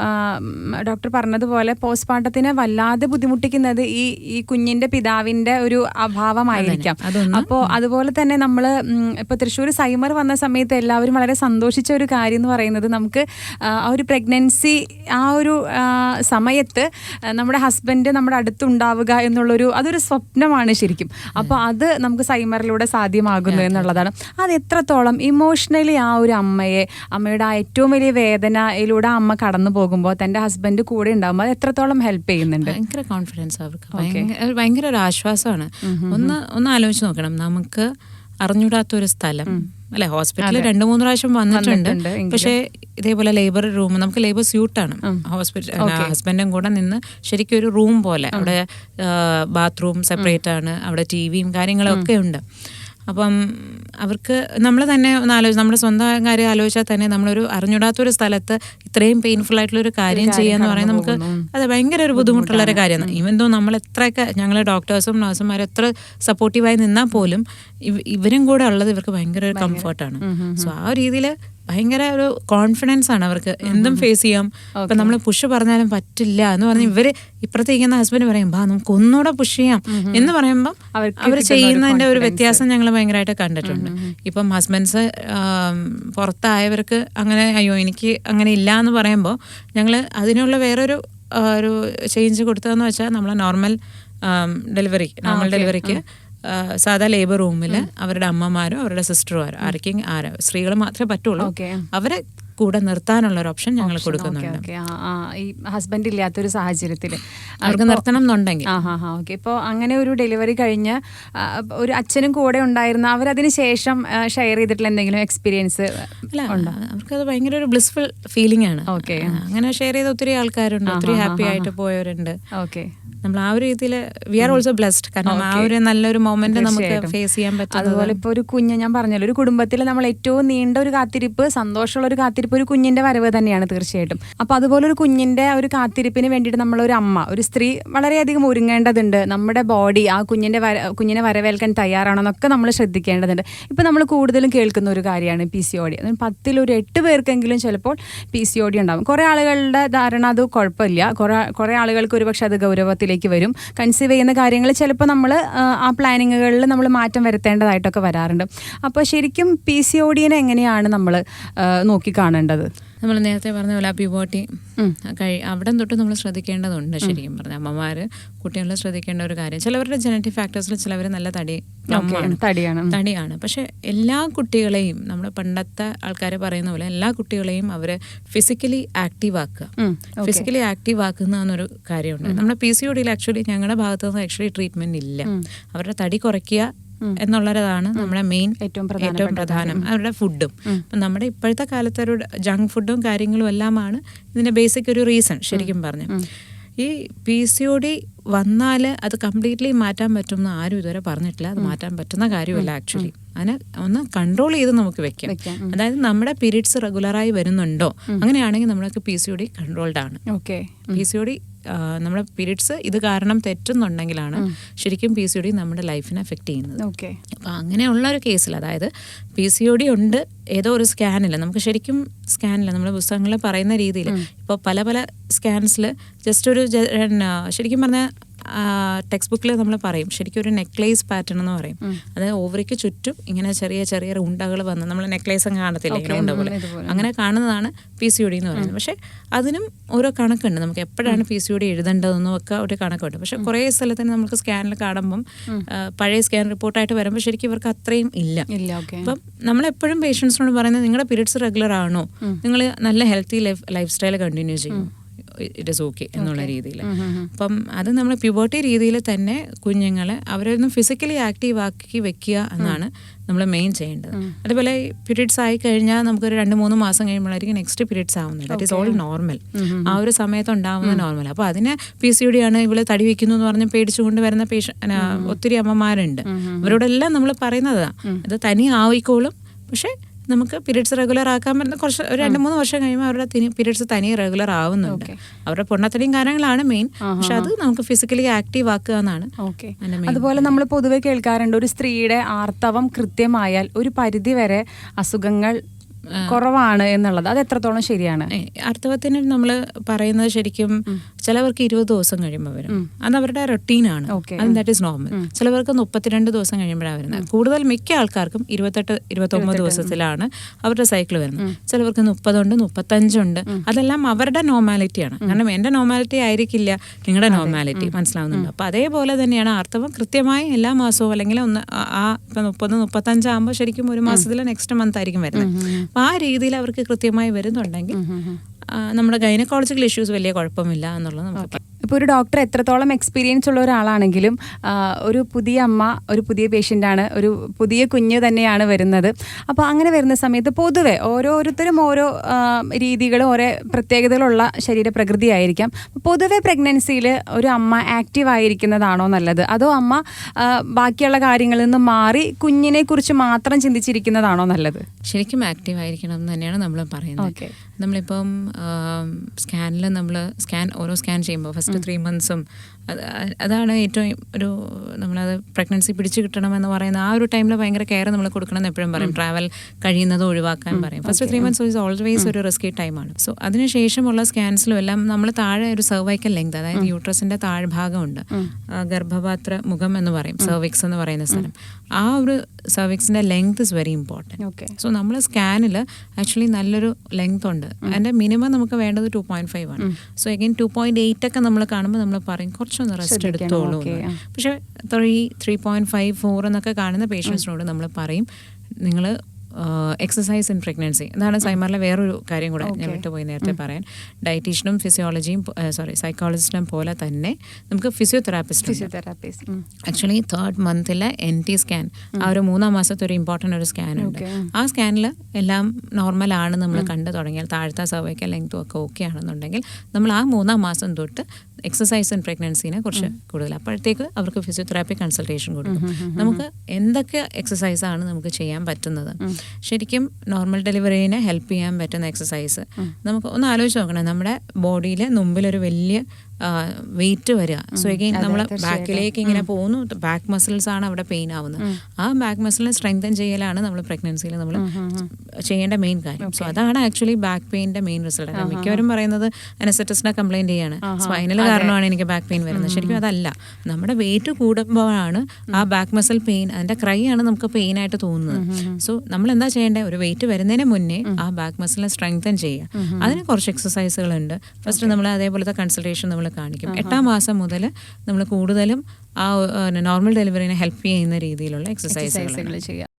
B: ഡോക്ടർ പറഞ്ഞതുപോലെ പോസ്റ്റ്മോർട്ടത്തിന് വല്ലാതെ ബുദ്ധിമുട്ടിക്കുന്നത് ഈ ഈ കുഞ്ഞിന്റെ പിതാവിന്റെ ഒരു അഭാവമായിരിക്കാം. അപ്പോൾ അതുപോലെ തന്നെ നമ്മൾ ഇപ്പോൾ തൃശ്ശൂർ സൈമർ വന്ന സമയത്ത് എല്ലാവരും വളരെ സന്തോഷിച്ച ഒരു കാര്യം എന്ന് പറയുന്നത് നമുക്ക് ആ ആ ഒരു പ്രഗ്നൻസി ആ ഒരു സമയത്ത് നമ്മുടെ ഹസ്ബൻഡ് നമ്മുടെ അടുത്തുണ്ടാവുക എന്നുള്ളൊരു അതൊരു സ്വപ്നമാണ് ശരിക്കും. അപ്പോൾ അത് നമുക്ക് സൈമറിലൂടെ സാധ്യമാകുന്നു എന്നുള്ളതാണ്. അത് എത്രത്തോളം ഇമോഷണലി ആ ഒരു അമ്മയെ അമ്മയുടെ ആ ഏറ്റവും വലിയ വേദനയിലൂടെ അമ്മ കടന്നു പോകുമ്പോൾ തന്റെ ഹസ്ബൻഡ് കൂടെ ഉണ്ടാകുമ്പോൾ അത് എത്രത്തോളം ഹെൽപ്പ് ചെയ്യുന്നുണ്ട്?
A: ഭയങ്കര കോൺഫിഡൻസ് അവർക്ക്. ഭയങ്കര ഒരു ആശ്വാസമാണ്. ഒന്ന് ഒന്ന് ആലോചിച്ച് നോക്കണം. നമുക്ക് അറിഞ്ഞൂടാത്ത ഒരു സ്ഥലം അല്ലെ? ഹോസ്പിറ്റലിൽ രണ്ടു മൂന്ന് പ്രാവശ്യം വന്നിട്ടുണ്ട്. പക്ഷേ ഇതേപോലെ ലേബർ റൂം നമുക്ക് ലേബർ സ്യൂട്ടാണ് ഹോസ്പിറ്റൽ ഹസ്ബൻഡും കൂടെ നിന്ന് ശരിക്കും ഒരു റൂം പോലെ. അവിടെ ബാത്റൂം സെപ്പറേറ്റ് ആണ്. അവിടെ ടി വിയും കാര്യങ്ങളും ഒക്കെ ഉണ്ട്. അപ്പം അവർക്ക് നമ്മൾ തന്നെ ഒന്ന് ആലോചിച്ച് നമ്മുടെ സ്വന്തം കാര്യം ആലോചിച്ചാൽ തന്നെ നമ്മളൊരു അറിഞ്ഞൂടാത്തൊരു സ്ഥലത്ത് ഇത്രയും പെയിൻഫുൾ ആയിട്ടുള്ള ഒരു കാര്യം ചെയ്യാന്ന് പറയുന്നത് നമുക്ക് അത് ഭയങ്കര ഒരു ബുദ്ധിമുട്ടുള്ള ഒരു കാര്യമാണ്. ഈവൻ ദോ നമ്മൾ എത്രയൊക്കെ ഞങ്ങൾ ഡോക്ടേഴ്സും നഴ്സുമാരും എത്ര സപ്പോർട്ടീവായി നിന്നാൽ പോലും ഇവരും കൂടെ ഉള്ളത് ഇവർക്ക് ഭയങ്കര ഒരു കംഫർട്ടാണ് സോ ആ രീതിയിൽ ഭയങ്കര ഒരു കോൺഫിഡൻസ് ആണ് അവർക്ക്. എന്തും ഫേസ് ചെയ്യാം. ഇപ്പൊ നമ്മൾ പുഷ് പറഞ്ഞാലും പറ്റില്ല എന്ന് പറഞ്ഞ് ഇവർ ഇപ്പുറത്തേക്കുന്ന ഹസ്ബൻഡ് പറയും ബാ നമുക്ക് ഒന്നുകൂടെ പുഷ് ചെയ്യാം. എന്ന് പറയുമ്പോൾ അവർ ചെയ്യുന്നതിന്റെ ഒരു വ്യത്യാസം ഞങ്ങൾ ഭയങ്കരമായിട്ട് കണ്ടിട്ടുണ്ട്. ഇപ്പം ഹസ്ബൻഡ്സ് പുറത്തായവർക്ക് അങ്ങനെ അയ്യോ എനിക്ക് അങ്ങനെ ഇല്ല എന്ന് പറയുമ്പോൾ ഞങ്ങൾ അതിനുള്ള വേറൊരു ഒരു ചേഞ്ച് കൊടുത്തതെന്ന് വെച്ചാൽ നമ്മളെ നോർമൽ ഡെലിവറി നോർമൽ ഡെലിവറിക്ക് സാധാ ലേബർ റൂമിൽ അവരുടെ അമ്മമാരോ അവരുടെ സിസ്റ്ററോ ആരോ ആർക്കും ആരോ സ്ത്രീകൾ മാത്രമേ പറ്റുള്ളൂ. അവരെ കൂടെ നിർത്താനുള്ള ഒരു ഓപ്ഷൻ ഞങ്ങൾ കൊടുക്കുന്നുണ്ട്.
B: ഈ ഹസ്ബൻഡ് ഇല്ലാത്തൊരു സാഹചര്യത്തിൽ
A: അവർക്ക് നിർത്തണം എന്നുണ്ടെങ്കിൽ.
B: ആ ഹാ ഹാ ഓക്കെ ഇപ്പോൾ അങ്ങനെ ഒരു ഡെലിവറി കഴിഞ്ഞ് ഒരു അച്ഛനും കൂടെ ഉണ്ടായിരുന്ന അവരതിന് ശേഷം ഷെയർ ചെയ്തിട്ടുള്ള എന്തെങ്കിലും എക്സ്പീരിയൻസ്
A: അല്ല അവർക്കത് ഭയങ്കര ഒരു ബ്ലിസ്ഫുൾ ഫീലിംഗ് ആണ്.
B: ഓക്കെ
A: അങ്ങനെ ഷെയർ ചെയ്ത ഒത്തിരി ആൾക്കാരുണ്ട് ഒത്തിരി ഹാപ്പി ആയിട്ട് പോയവരുണ്ട്.
B: ഓക്കെ
A: നമ്മൾ ആ ഒരു രീതിയിൽ വി ആർ ഓൾസോ ബ്ലെസ്ഡ് കാരണം ആ ഒരു നല്ലൊരു മൊമെന്റ് നമുക്ക് ഫേസ് ചെയ്യാൻ പറ്റും
B: അതുപോലെ ഇപ്പോൾ ഒരു കുഞ്ഞ് ഞാൻ പറഞ്ഞല്ലോ ഒരു കുടുംബത്തിൽ നമ്മൾ ഏറ്റവും നീണ്ട ഒരു കാത്തിരിപ്പ് സന്തോഷമുള്ള ഒരു കാത്തിരിപ്പ് ഒരു കുഞ്ഞിന്റെ വരവ് തന്നെയാണ് തീർച്ചയായിട്ടും. അപ്പോൾ അതുപോലെ ഒരു കുഞ്ഞിന്റെ ഒരു കാത്തിരിപ്പിന് വേണ്ടിയിട്ട് നമ്മൾ ഒരു അമ്മ ഒരു സ്ത്രീ വളരെയധികം ഒരുങ്ങേണ്ടതുണ്ട്. നമ്മുടെ ബോഡി ആ കുഞ്ഞിന്റെ വര കുഞ്ഞിനെ വരവേൽക്കാൻ തയ്യാറാണോ എന്നൊക്കെ നമ്മൾ ശ്രദ്ധിക്കേണ്ടതുണ്ട്. ഇപ്പൊ നമ്മൾ കൂടുതലും കേൾക്കുന്ന ഒരു കാര്യമാണ് പി സി ഒ ഡി പത്തിൽ ഒരു എട്ട് പേർക്കെങ്കിലും ചിലപ്പോൾ പി സി ഒ ഉണ്ടാകും കുറേ ആളുകളുടെ ധാരണ അത് കുഴപ്പമില്ല. കുറേ കുറേ ആളുകൾക്ക് ഒരുപക്ഷെ അത് ഗൗരവത്തിലേക്ക് വരും. കൺസീവ് ചെയ്യുന്ന കാര്യങ്ങൾ ചിലപ്പോൾ നമ്മൾ ആ പ്ലാനിങ്ങുകളിൽ നമ്മൾ മാറ്റം വരുത്തേണ്ടതായിട്ടൊക്കെ വരാറുണ്ട്. അപ്പോൾ ശരിക്കും പി സി ഒ എങ്ങനെയാണ് നമ്മൾ നോക്കിക്കാണേണ്ടത്
A: നമ്മൾ നേരത്തെ പറഞ്ഞ പോലെ ആ പ്യൂബോട്ടി കഴി അവിടെ തൊട്ട് നമ്മൾ ശ്രദ്ധിക്കേണ്ടതുണ്ട് ശരിക്കും പറഞ്ഞ. അമ്മമാർ കുട്ടികളെ ശ്രദ്ധിക്കേണ്ട ഒരു കാര്യം. ചിലവരുടെ ജനറ്റിക് ഫാക്ടേഴ്സിൽ ചിലവർ നല്ല തടി.
B: തടിയാണ്.
A: തടിയാണ്. പക്ഷെ എല്ലാ കുട്ടികളെയും നമ്മൾ പണ്ടത്തെ ആൾക്കാർ പറയുന്ന പോലെ എല്ലാ കുട്ടികളെയും അവർ ഫിസിക്കലി ആക്റ്റീവ് ആക്കുക. ഫിസിക്കലി ആക്റ്റീവ് ആക്കുന്ന എന്നൊരു കാര്യമുണ്ട്. നമ്മുടെ പി സി ഒടിയിൽ ആക്ച്വലി ഞങ്ങളുടെ ഭാഗത്തു നിന്ന് ആക്ച്വലി ട്രീറ്റ്മെന്റ് ഇല്ല. അവരുടെ തടി കുറയ്ക്കുക എന്നുള്ളതാണ് നമ്മുടെ മെയിൻ
B: ഏറ്റവും
A: ഏറ്റവും പ്രധാനം. അവരുടെ ഫുഡും അപ്പം നമ്മുടെ ഇപ്പോഴത്തെ കാലത്ത് ഒരു ജങ്ക് ഫുഡും കാര്യങ്ങളും എല്ലാമാണ് ഇതിന്റെ ബേസിക് ഒരു റീസൺ ശരിക്കും പറഞ്ഞു ഈ പി സി ഒ ഡി വന്നാൽ അത് കംപ്ലീറ്റ്ലി മാറ്റാൻ പറ്റുമെന്ന് ആരും ഇതുവരെ പറഞ്ഞിട്ടില്ല. അത് മാറ്റാൻ പറ്റുന്ന കാര്യമല്ല ആക്ച്വലി അതിനെ ഒന്ന് കൺട്രോൾ ചെയ്ത് നമുക്ക് വെക്കാം. അതായത് നമ്മുടെ പീരീഡ്സ് റെഗുലറായി വരുന്നുണ്ടോ? അങ്ങനെയാണെങ്കിൽ നമ്മൾക്ക് P C O D controlled ആണ്.
B: Okay
A: P C O D നമ്മുടെ പീരീഡ്സ് ഇത് കാരണം തെറ്റുന്നുണ്ടെങ്കിലാണ് ശരിക്കും പി സി ഒ ഡി നമ്മുടെ ലൈഫിനെ എഫക്ട് ചെയ്യുന്നത്.
B: ഓക്കെ
A: അപ്പം അങ്ങനെയുള്ള ഒരു കേസിൽ അതായത് പി സി ഒ ഡി ഉണ്ട് ഏതോ ഒരു സ്കാനിൽ നമുക്ക് ശരിക്കും സ്കാനില്ല നമ്മുടെ പുസ്തകങ്ങളിൽ പറയുന്ന രീതിയിൽ ഇപ്പോൾ പല പല സ്കാൻസിൽ ജസ്റ്റ് ഒരു ശരിക്കും പറഞ്ഞാൽ ടെക്സ്റ്റ് ബുക്കിൽ നമ്മൾ പറയും. ശരിക്കും ഒരു നെക്ലേസ് പാറ്റേൺ എന്ന് പറയും. അതായത് ഓവറിക്ക് ചുറ്റും ഇങ്ങനെ ചെറിയ ചെറിയ ഉണ്ടകൾ വന്ന് നമ്മൾ നെക്ലേസ് അങ്ങ് കാണത്തില്ല ഇങ്ങനെ ഉണ്ട പോലെ. അങ്ങനെ കാണുന്നതാണ് പി സി ഒ ഡി എന്ന് പറയുന്നത്. പക്ഷേ അതിനും ഓരോ കണക്കുണ്ട്. നമുക്ക് എപ്പോഴാണ് പി സി ഒ ഡി എഴുതേണ്ടതെന്നും ഒക്കെ ഒരു കണക്കുണ്ട്. പക്ഷെ കുറേ സ്ഥലത്തിന് നമുക്ക് സ്കാനിൽ കാണുമ്പം പഴയ സ്കാൻ റിപ്പോർട്ടായിട്ട് വരുമ്പോൾ ശരിക്കും ഇവർക്ക് അത്രയും ഇല്ല. അപ്പം നമ്മളെപ്പോഴും പേഷ്യൻസിനോട് പറയുന്നത് നിങ്ങളുടെ പീരീഡ്സ് റെഗുലർ ആണോ? നിങ്ങൾ നല്ല healthy life lifestyle continue ചെയ്യും ഇറ്റ് ഇസ് ഓക്കെ എന്നുള്ള രീതിയിൽ. അപ്പം അത് നമ്മൾ പ്യൂബർട്ടി രീതിയിൽ തന്നെ കുഞ്ഞുങ്ങളെ അവരൊന്നും ഫിസിക്കലി ആക്റ്റീവ് ആക്കി വെക്കുക എന്നാണ് നമ്മൾ മെയിൻ ചെയ്യേണ്ടത്. അതുപോലെ പീരീഡ്സ് ആയി കഴിഞ്ഞാൽ നമുക്കൊരു രണ്ട് മൂന്ന് മാസം കഴിയുമ്പോഴായിരിക്കും നെക്സ്റ്റ് പീരീഡ്സ് ആവുന്നത്. ദാറ്റ് ഈസ് ഓൾ നോർമൽ ആ ഒരു സമയത്ത് ഉണ്ടാവുന്ന നോർമൽ അപ്പോൾ അതിന് പി സി ഡി ആണ് ഇവൾ തടി വെക്കുന്നു എന്ന് പറഞ്ഞ് പേടിച്ചുകൊണ്ട് വരുന്ന പേഷ ഒത്തിരി അമ്മമാരുണ്ട്. അവരോടെല്ലാം നമ്മൾ പറയുന്നതാണ് ഇത് തനി ആയിക്കോളും. പക്ഷേ നമുക്ക് പീരീഡ്സ് റെഗുലർ ആക്കാൻ പറ്റുന്ന കുറച്ച് ഒരു രണ്ട് മൂന്ന് വർഷം കഴിയുമ്പോൾ അവരുടെ പീരീഡ്സ് തനിയെ റെഗുലർ ആവുന്നുണ്ട്. അവരുടെ പൊണ്ണത്തടിയും കാര്യങ്ങളാണ് മെയിൻ പക്ഷെ അത് നമുക്ക് ഫിസിക്കലി ആക്റ്റീവ് ആക്കുക എന്നാണ്
B: അതുപോലെ നമ്മൾ പൊതുവെ കേൾക്കാറുണ്ട് ഒരു സ്ത്രീയുടെ ആർത്തവം കൃത്യമായാൽ ഒരു പരിധി വരെ അസുഖങ്ങൾ കുറവാണ് എന്നുള്ളത്. അത് എത്രത്തോളം ശരിയാണ്?
A: അർത്ഥവത്തിന് ആർത്തവത്തിന് നമ്മൾ പറയുന്നത് ശരിക്കും ചിലവർക്ക് ഇരുപത് ദിവസം കഴിയുമ്പോൾ വരും. അത് അവരുടെ റൊട്ടീനാണ് ആൻഡ് ദാറ്റ് ഇസ് നോർമൽ ചിലവർക്ക് മുപ്പത്തിരണ്ട് ദിവസം കഴിയുമ്പോഴാണ് വരുന്നത്. കൂടുതൽ മിക്ക ആൾക്കാർക്കും ഇരുപത്തെട്ട് ഇരുപത്തൊമ്പത് ദിവസത്തിലാണ് അവരുടെ സൈക്കിൾ വരുന്നത്. ചിലവർക്ക് മുപ്പതുണ്ട് മുപ്പത്തഞ്ചുണ്ട് അതെല്ലാം അവരുടെ നോർമാലിറ്റിയാണ് കാരണം എന്റെ നോർമാലിറ്റി ആയിരിക്കില്ല നിങ്ങളുടെ നോർമാലിറ്റി മനസ്സിലാവുന്നുണ്ട്. അപ്പൊ അതേപോലെ തന്നെയാണ് ആർത്തവം കൃത്യമായി എല്ലാ മാസവും അല്ലെങ്കിൽ ഒന്ന് ആ- ഇപ്പൊ മുപ്പത് മുപ്പത്തഞ്ചാകുമ്പോൾ ശരിക്കും ഒരു മാസത്തിൽ നെക്സ്റ്റ് മന്ത് ആയിരിക്കും വരുന്നത്. അപ്പൊ ആ രീതിയിൽ അവർക്ക് കൃത്യമായി വരുന്നുണ്ടെങ്കിൽ നമ്മുടെ ഗൈനക്കോളജിക്കൽ ഇഷ്യൂസ് വലിയ കുഴപ്പമില്ല എന്നുള്ളത് നമുക്ക്.
B: ഇപ്പോൾ ഒരു ഡോക്ടർ എത്രത്തോളം എക്സ്പീരിയൻസ് ഉള്ള ഒരാളാണെങ്കിലും ഒരു പുതിയ അമ്മ ഒരു പുതിയ പേഷ്യന്റാണ് ഒരു പുതിയ കുഞ്ഞ് തന്നെയാണ് വരുന്നത്. അപ്പോൾ അങ്ങനെ വരുന്ന സമയത്ത് പൊതുവെ ഓരോരുത്തരും ഓരോ രീതികളും ഓരോ പ്രത്യേകതകളുള്ള ശരീരപ്രകൃതി ആയിരിക്കാം പൊതുവെ പ്രഗ്നൻസിയിൽ ഒരു അമ്മ ആക്റ്റീവ് ആയിരിക്കുന്നതാണോ നല്ലത്? അതോ അമ്മ ബാക്കിയുള്ള കാര്യങ്ങളിൽ നിന്ന് മാറി കുഞ്ഞിനെ കുറിച്ച് മാത്രം ചിന്തിച്ചിരിക്കുന്നതാണോ നല്ലത്?
A: ശരിക്കും ആക്റ്റീവ് ആയിരിക്കണം എന്ന് തന്നെയാണ് നമ്മൾ പറയുന്നത്. നമ്മളിപ്പം സ്കാനിൽ നമ്മൾ സ്കാൻ ഓരോ സ്കാൻ ചെയ്യുമ്പോൾ ഫസ്റ്റ് ത്രീ മന്ത്സും അതാണ് ഏറ്റവും ഒരു നമ്മളത് പ്രഗ്നൻസി പിടിച്ചു കിട്ടണമെന്ന് പറയുന്ന ആ ഒരു ടൈമിൽ ഭയങ്കര കെയർ നമ്മൾ കൊടുക്കണം എന്ന് എപ്പോഴും പറയും. ട്രാവൽ കഴിയുന്നത് ഒഴിവാക്കാൻ പറയും. First three months is always ഒരു റിസ്കി ടൈമാണ് സോ അതിനുശേഷമുള്ള സ്കാൻസിലും എല്ലാം നമ്മൾ താഴെ ഒരു സെർവൈക്കൽ ലെങ്ത് അതായത് യൂട്രസിന്റെ താഴ്ഭാഗമുണ്ട് ഗർഭപാത്ര മുഖം എന്ന് പറയും സെർവിക്സ് എന്ന് പറയുന്ന സ്ഥലം. ആ ഒരു സെർവിക്സിന്റെ length is very important
B: okay
A: so നമ്മൾ സ്കാനിൽ ആക്ച്വലി നല്ലൊരു ലെങ്ത് ഉണ്ട്. അതിന്റെ മിനിമം നമുക്ക് വേണ്ടത് ടു പോയിന്റ് ഫൈവ് ആണ്. So again two point eight ഒക്കെ നമ്മൾ കാണുമ്പോൾ നമ്മൾ പറയും കുറച്ചൊന്ന് റെസ്റ്റ് എടുത്തോളൂ പക്ഷെ three three point five four എന്നൊക്കെ കാണുന്ന പേഷ്യൻസിനോട് നമ്മൾ പറയും നിങ്ങൾ എക്സസൈസ് ഇൻ പ്രഗ്നൻസി അതാണ് സൈമറിലെ വേറൊരു കാര്യം കൂടെ ഞാൻ. വിട്ടുപോയി നേരത്തെ പറയാൻ. ഡയറ്റീഷ്യനും ഫിസിയോളജിയും സോറി സൈക്കോളജിസ്റ്റും പോലെ തന്നെ നമുക്ക് ഫിസിയോതെറാപ്പിസ്റ്റ്
B: ഫിസിയോതെറാപ്പിസ്റ്റ്
A: ആക്ച്വലി തേർഡ് മന്തിലെ എൻ ടി സ്കാൻ ആ ഒരു മൂന്നാം മാസത്തെ ഒരു ഇമ്പോർട്ടന്റ് ഒരു സ്കാൻ ഉണ്ട്. ആ സ്കാനിൽ എല്ലാം നോർമൽ ആണ് നമ്മൾ കണ്ടു തുടങ്ങിയാൽ താഴത്തെ സർവൈക്കൽ ലെങ്തും ഒക്കെ ഓക്കെ ആണെന്നുണ്ടെങ്കിൽ നമ്മൾ ആ മൂന്നാം മാസം തൊട്ട് എക്സസൈസ് ആൻഡ് പ്രഗ്നൻസിനെ കുറിച്ച് കൂടുതൽ. അപ്പോഴത്തേക്ക് അവർക്ക് ഫിസിയോതെറാപ്പി കൺസൾട്ടേഷൻ കൊടുക്കും. നമുക്ക് എന്തൊക്കെ എക്സസൈസ് ആണ് നമുക്ക് ചെയ്യാൻ പറ്റുന്നത്? ശരിക്കും നോർമൽ ഡെലിവറീനെ ഹെൽപ്പ് ചെയ്യാൻ പറ്റുന്ന എക്സസൈസ് നമുക്ക് ഒന്ന് ആലോചിച്ച് നോക്കണം. നമ്മുടെ ബോഡിയിലെ മുമ്പിലൊരു വലിയ വെയിറ്റ് വരിക. സോ എഗെയിൻ നമ്മൾ ബാക്കിലേക്ക് ഇങ്ങനെ പോകുന്നു. ബാക്ക് മസിൽസ് ആണ് അവിടെ പെയിൻ ആവുന്നത്. ആ ബാക്ക് മസിലിനെ സ്ട്രെങ്തൻ ചെയ്യലാണ് നമ്മൾ പ്രഗ്നൻസിയിൽ നമ്മൾ ചെയ്യേണ്ട മെയിൻ കാര്യം. സോ അതാണ് ആക്ച്വലി ബാക്ക് പെയിന്റെ മെയിൻ റിസൾട്ട് മിക്കവരും പറയുന്നത് അനസെറ്റസിനെ കംപ്ലൈന്റ് ചെയ്യാണ്. സ്പൈനൽ കാരണമാണ് എനിക്ക് ബാക്ക് പെയിൻ വരുന്നത്. ശരിക്കും അതല്ല. നമ്മുടെ വെയിറ്റ് കൂടുമ്പോഴാണ് ആ ബാക്ക് മസിൽ പെയിൻ അതിന്റെ ക്രൈ ആണ് നമുക്ക് പെയിൻ ആയിട്ട് തോന്നുന്നത്. സോ നമ്മൾ എന്താ ചെയ്യേണ്ടത് ഒരു വെയിറ്റ് വരുന്നതിന് മുന്നേ ആ ബാക്ക് മസിലിനെ സ്ട്രെങ്തൻ ചെയ്യുക. അതിന് കുറച്ച് എക്സസൈസുകളുണ്ട് ഫസ്റ്റ് നമ്മൾ അതേപോലത്തെ കൺസൾട്ടേഷൻ നമ്മൾ കാണിക്കും. എട്ടാം മാസം മുതൽ നമ്മൾ കൂടുതലും ആ നോർമൽ ഡെലിവറിനെ ഹെൽപ്പ് ചെയ്യുന്ന രീതിയിലുള്ള
B: എക്സസൈസുകൾ ചെയ്യാം.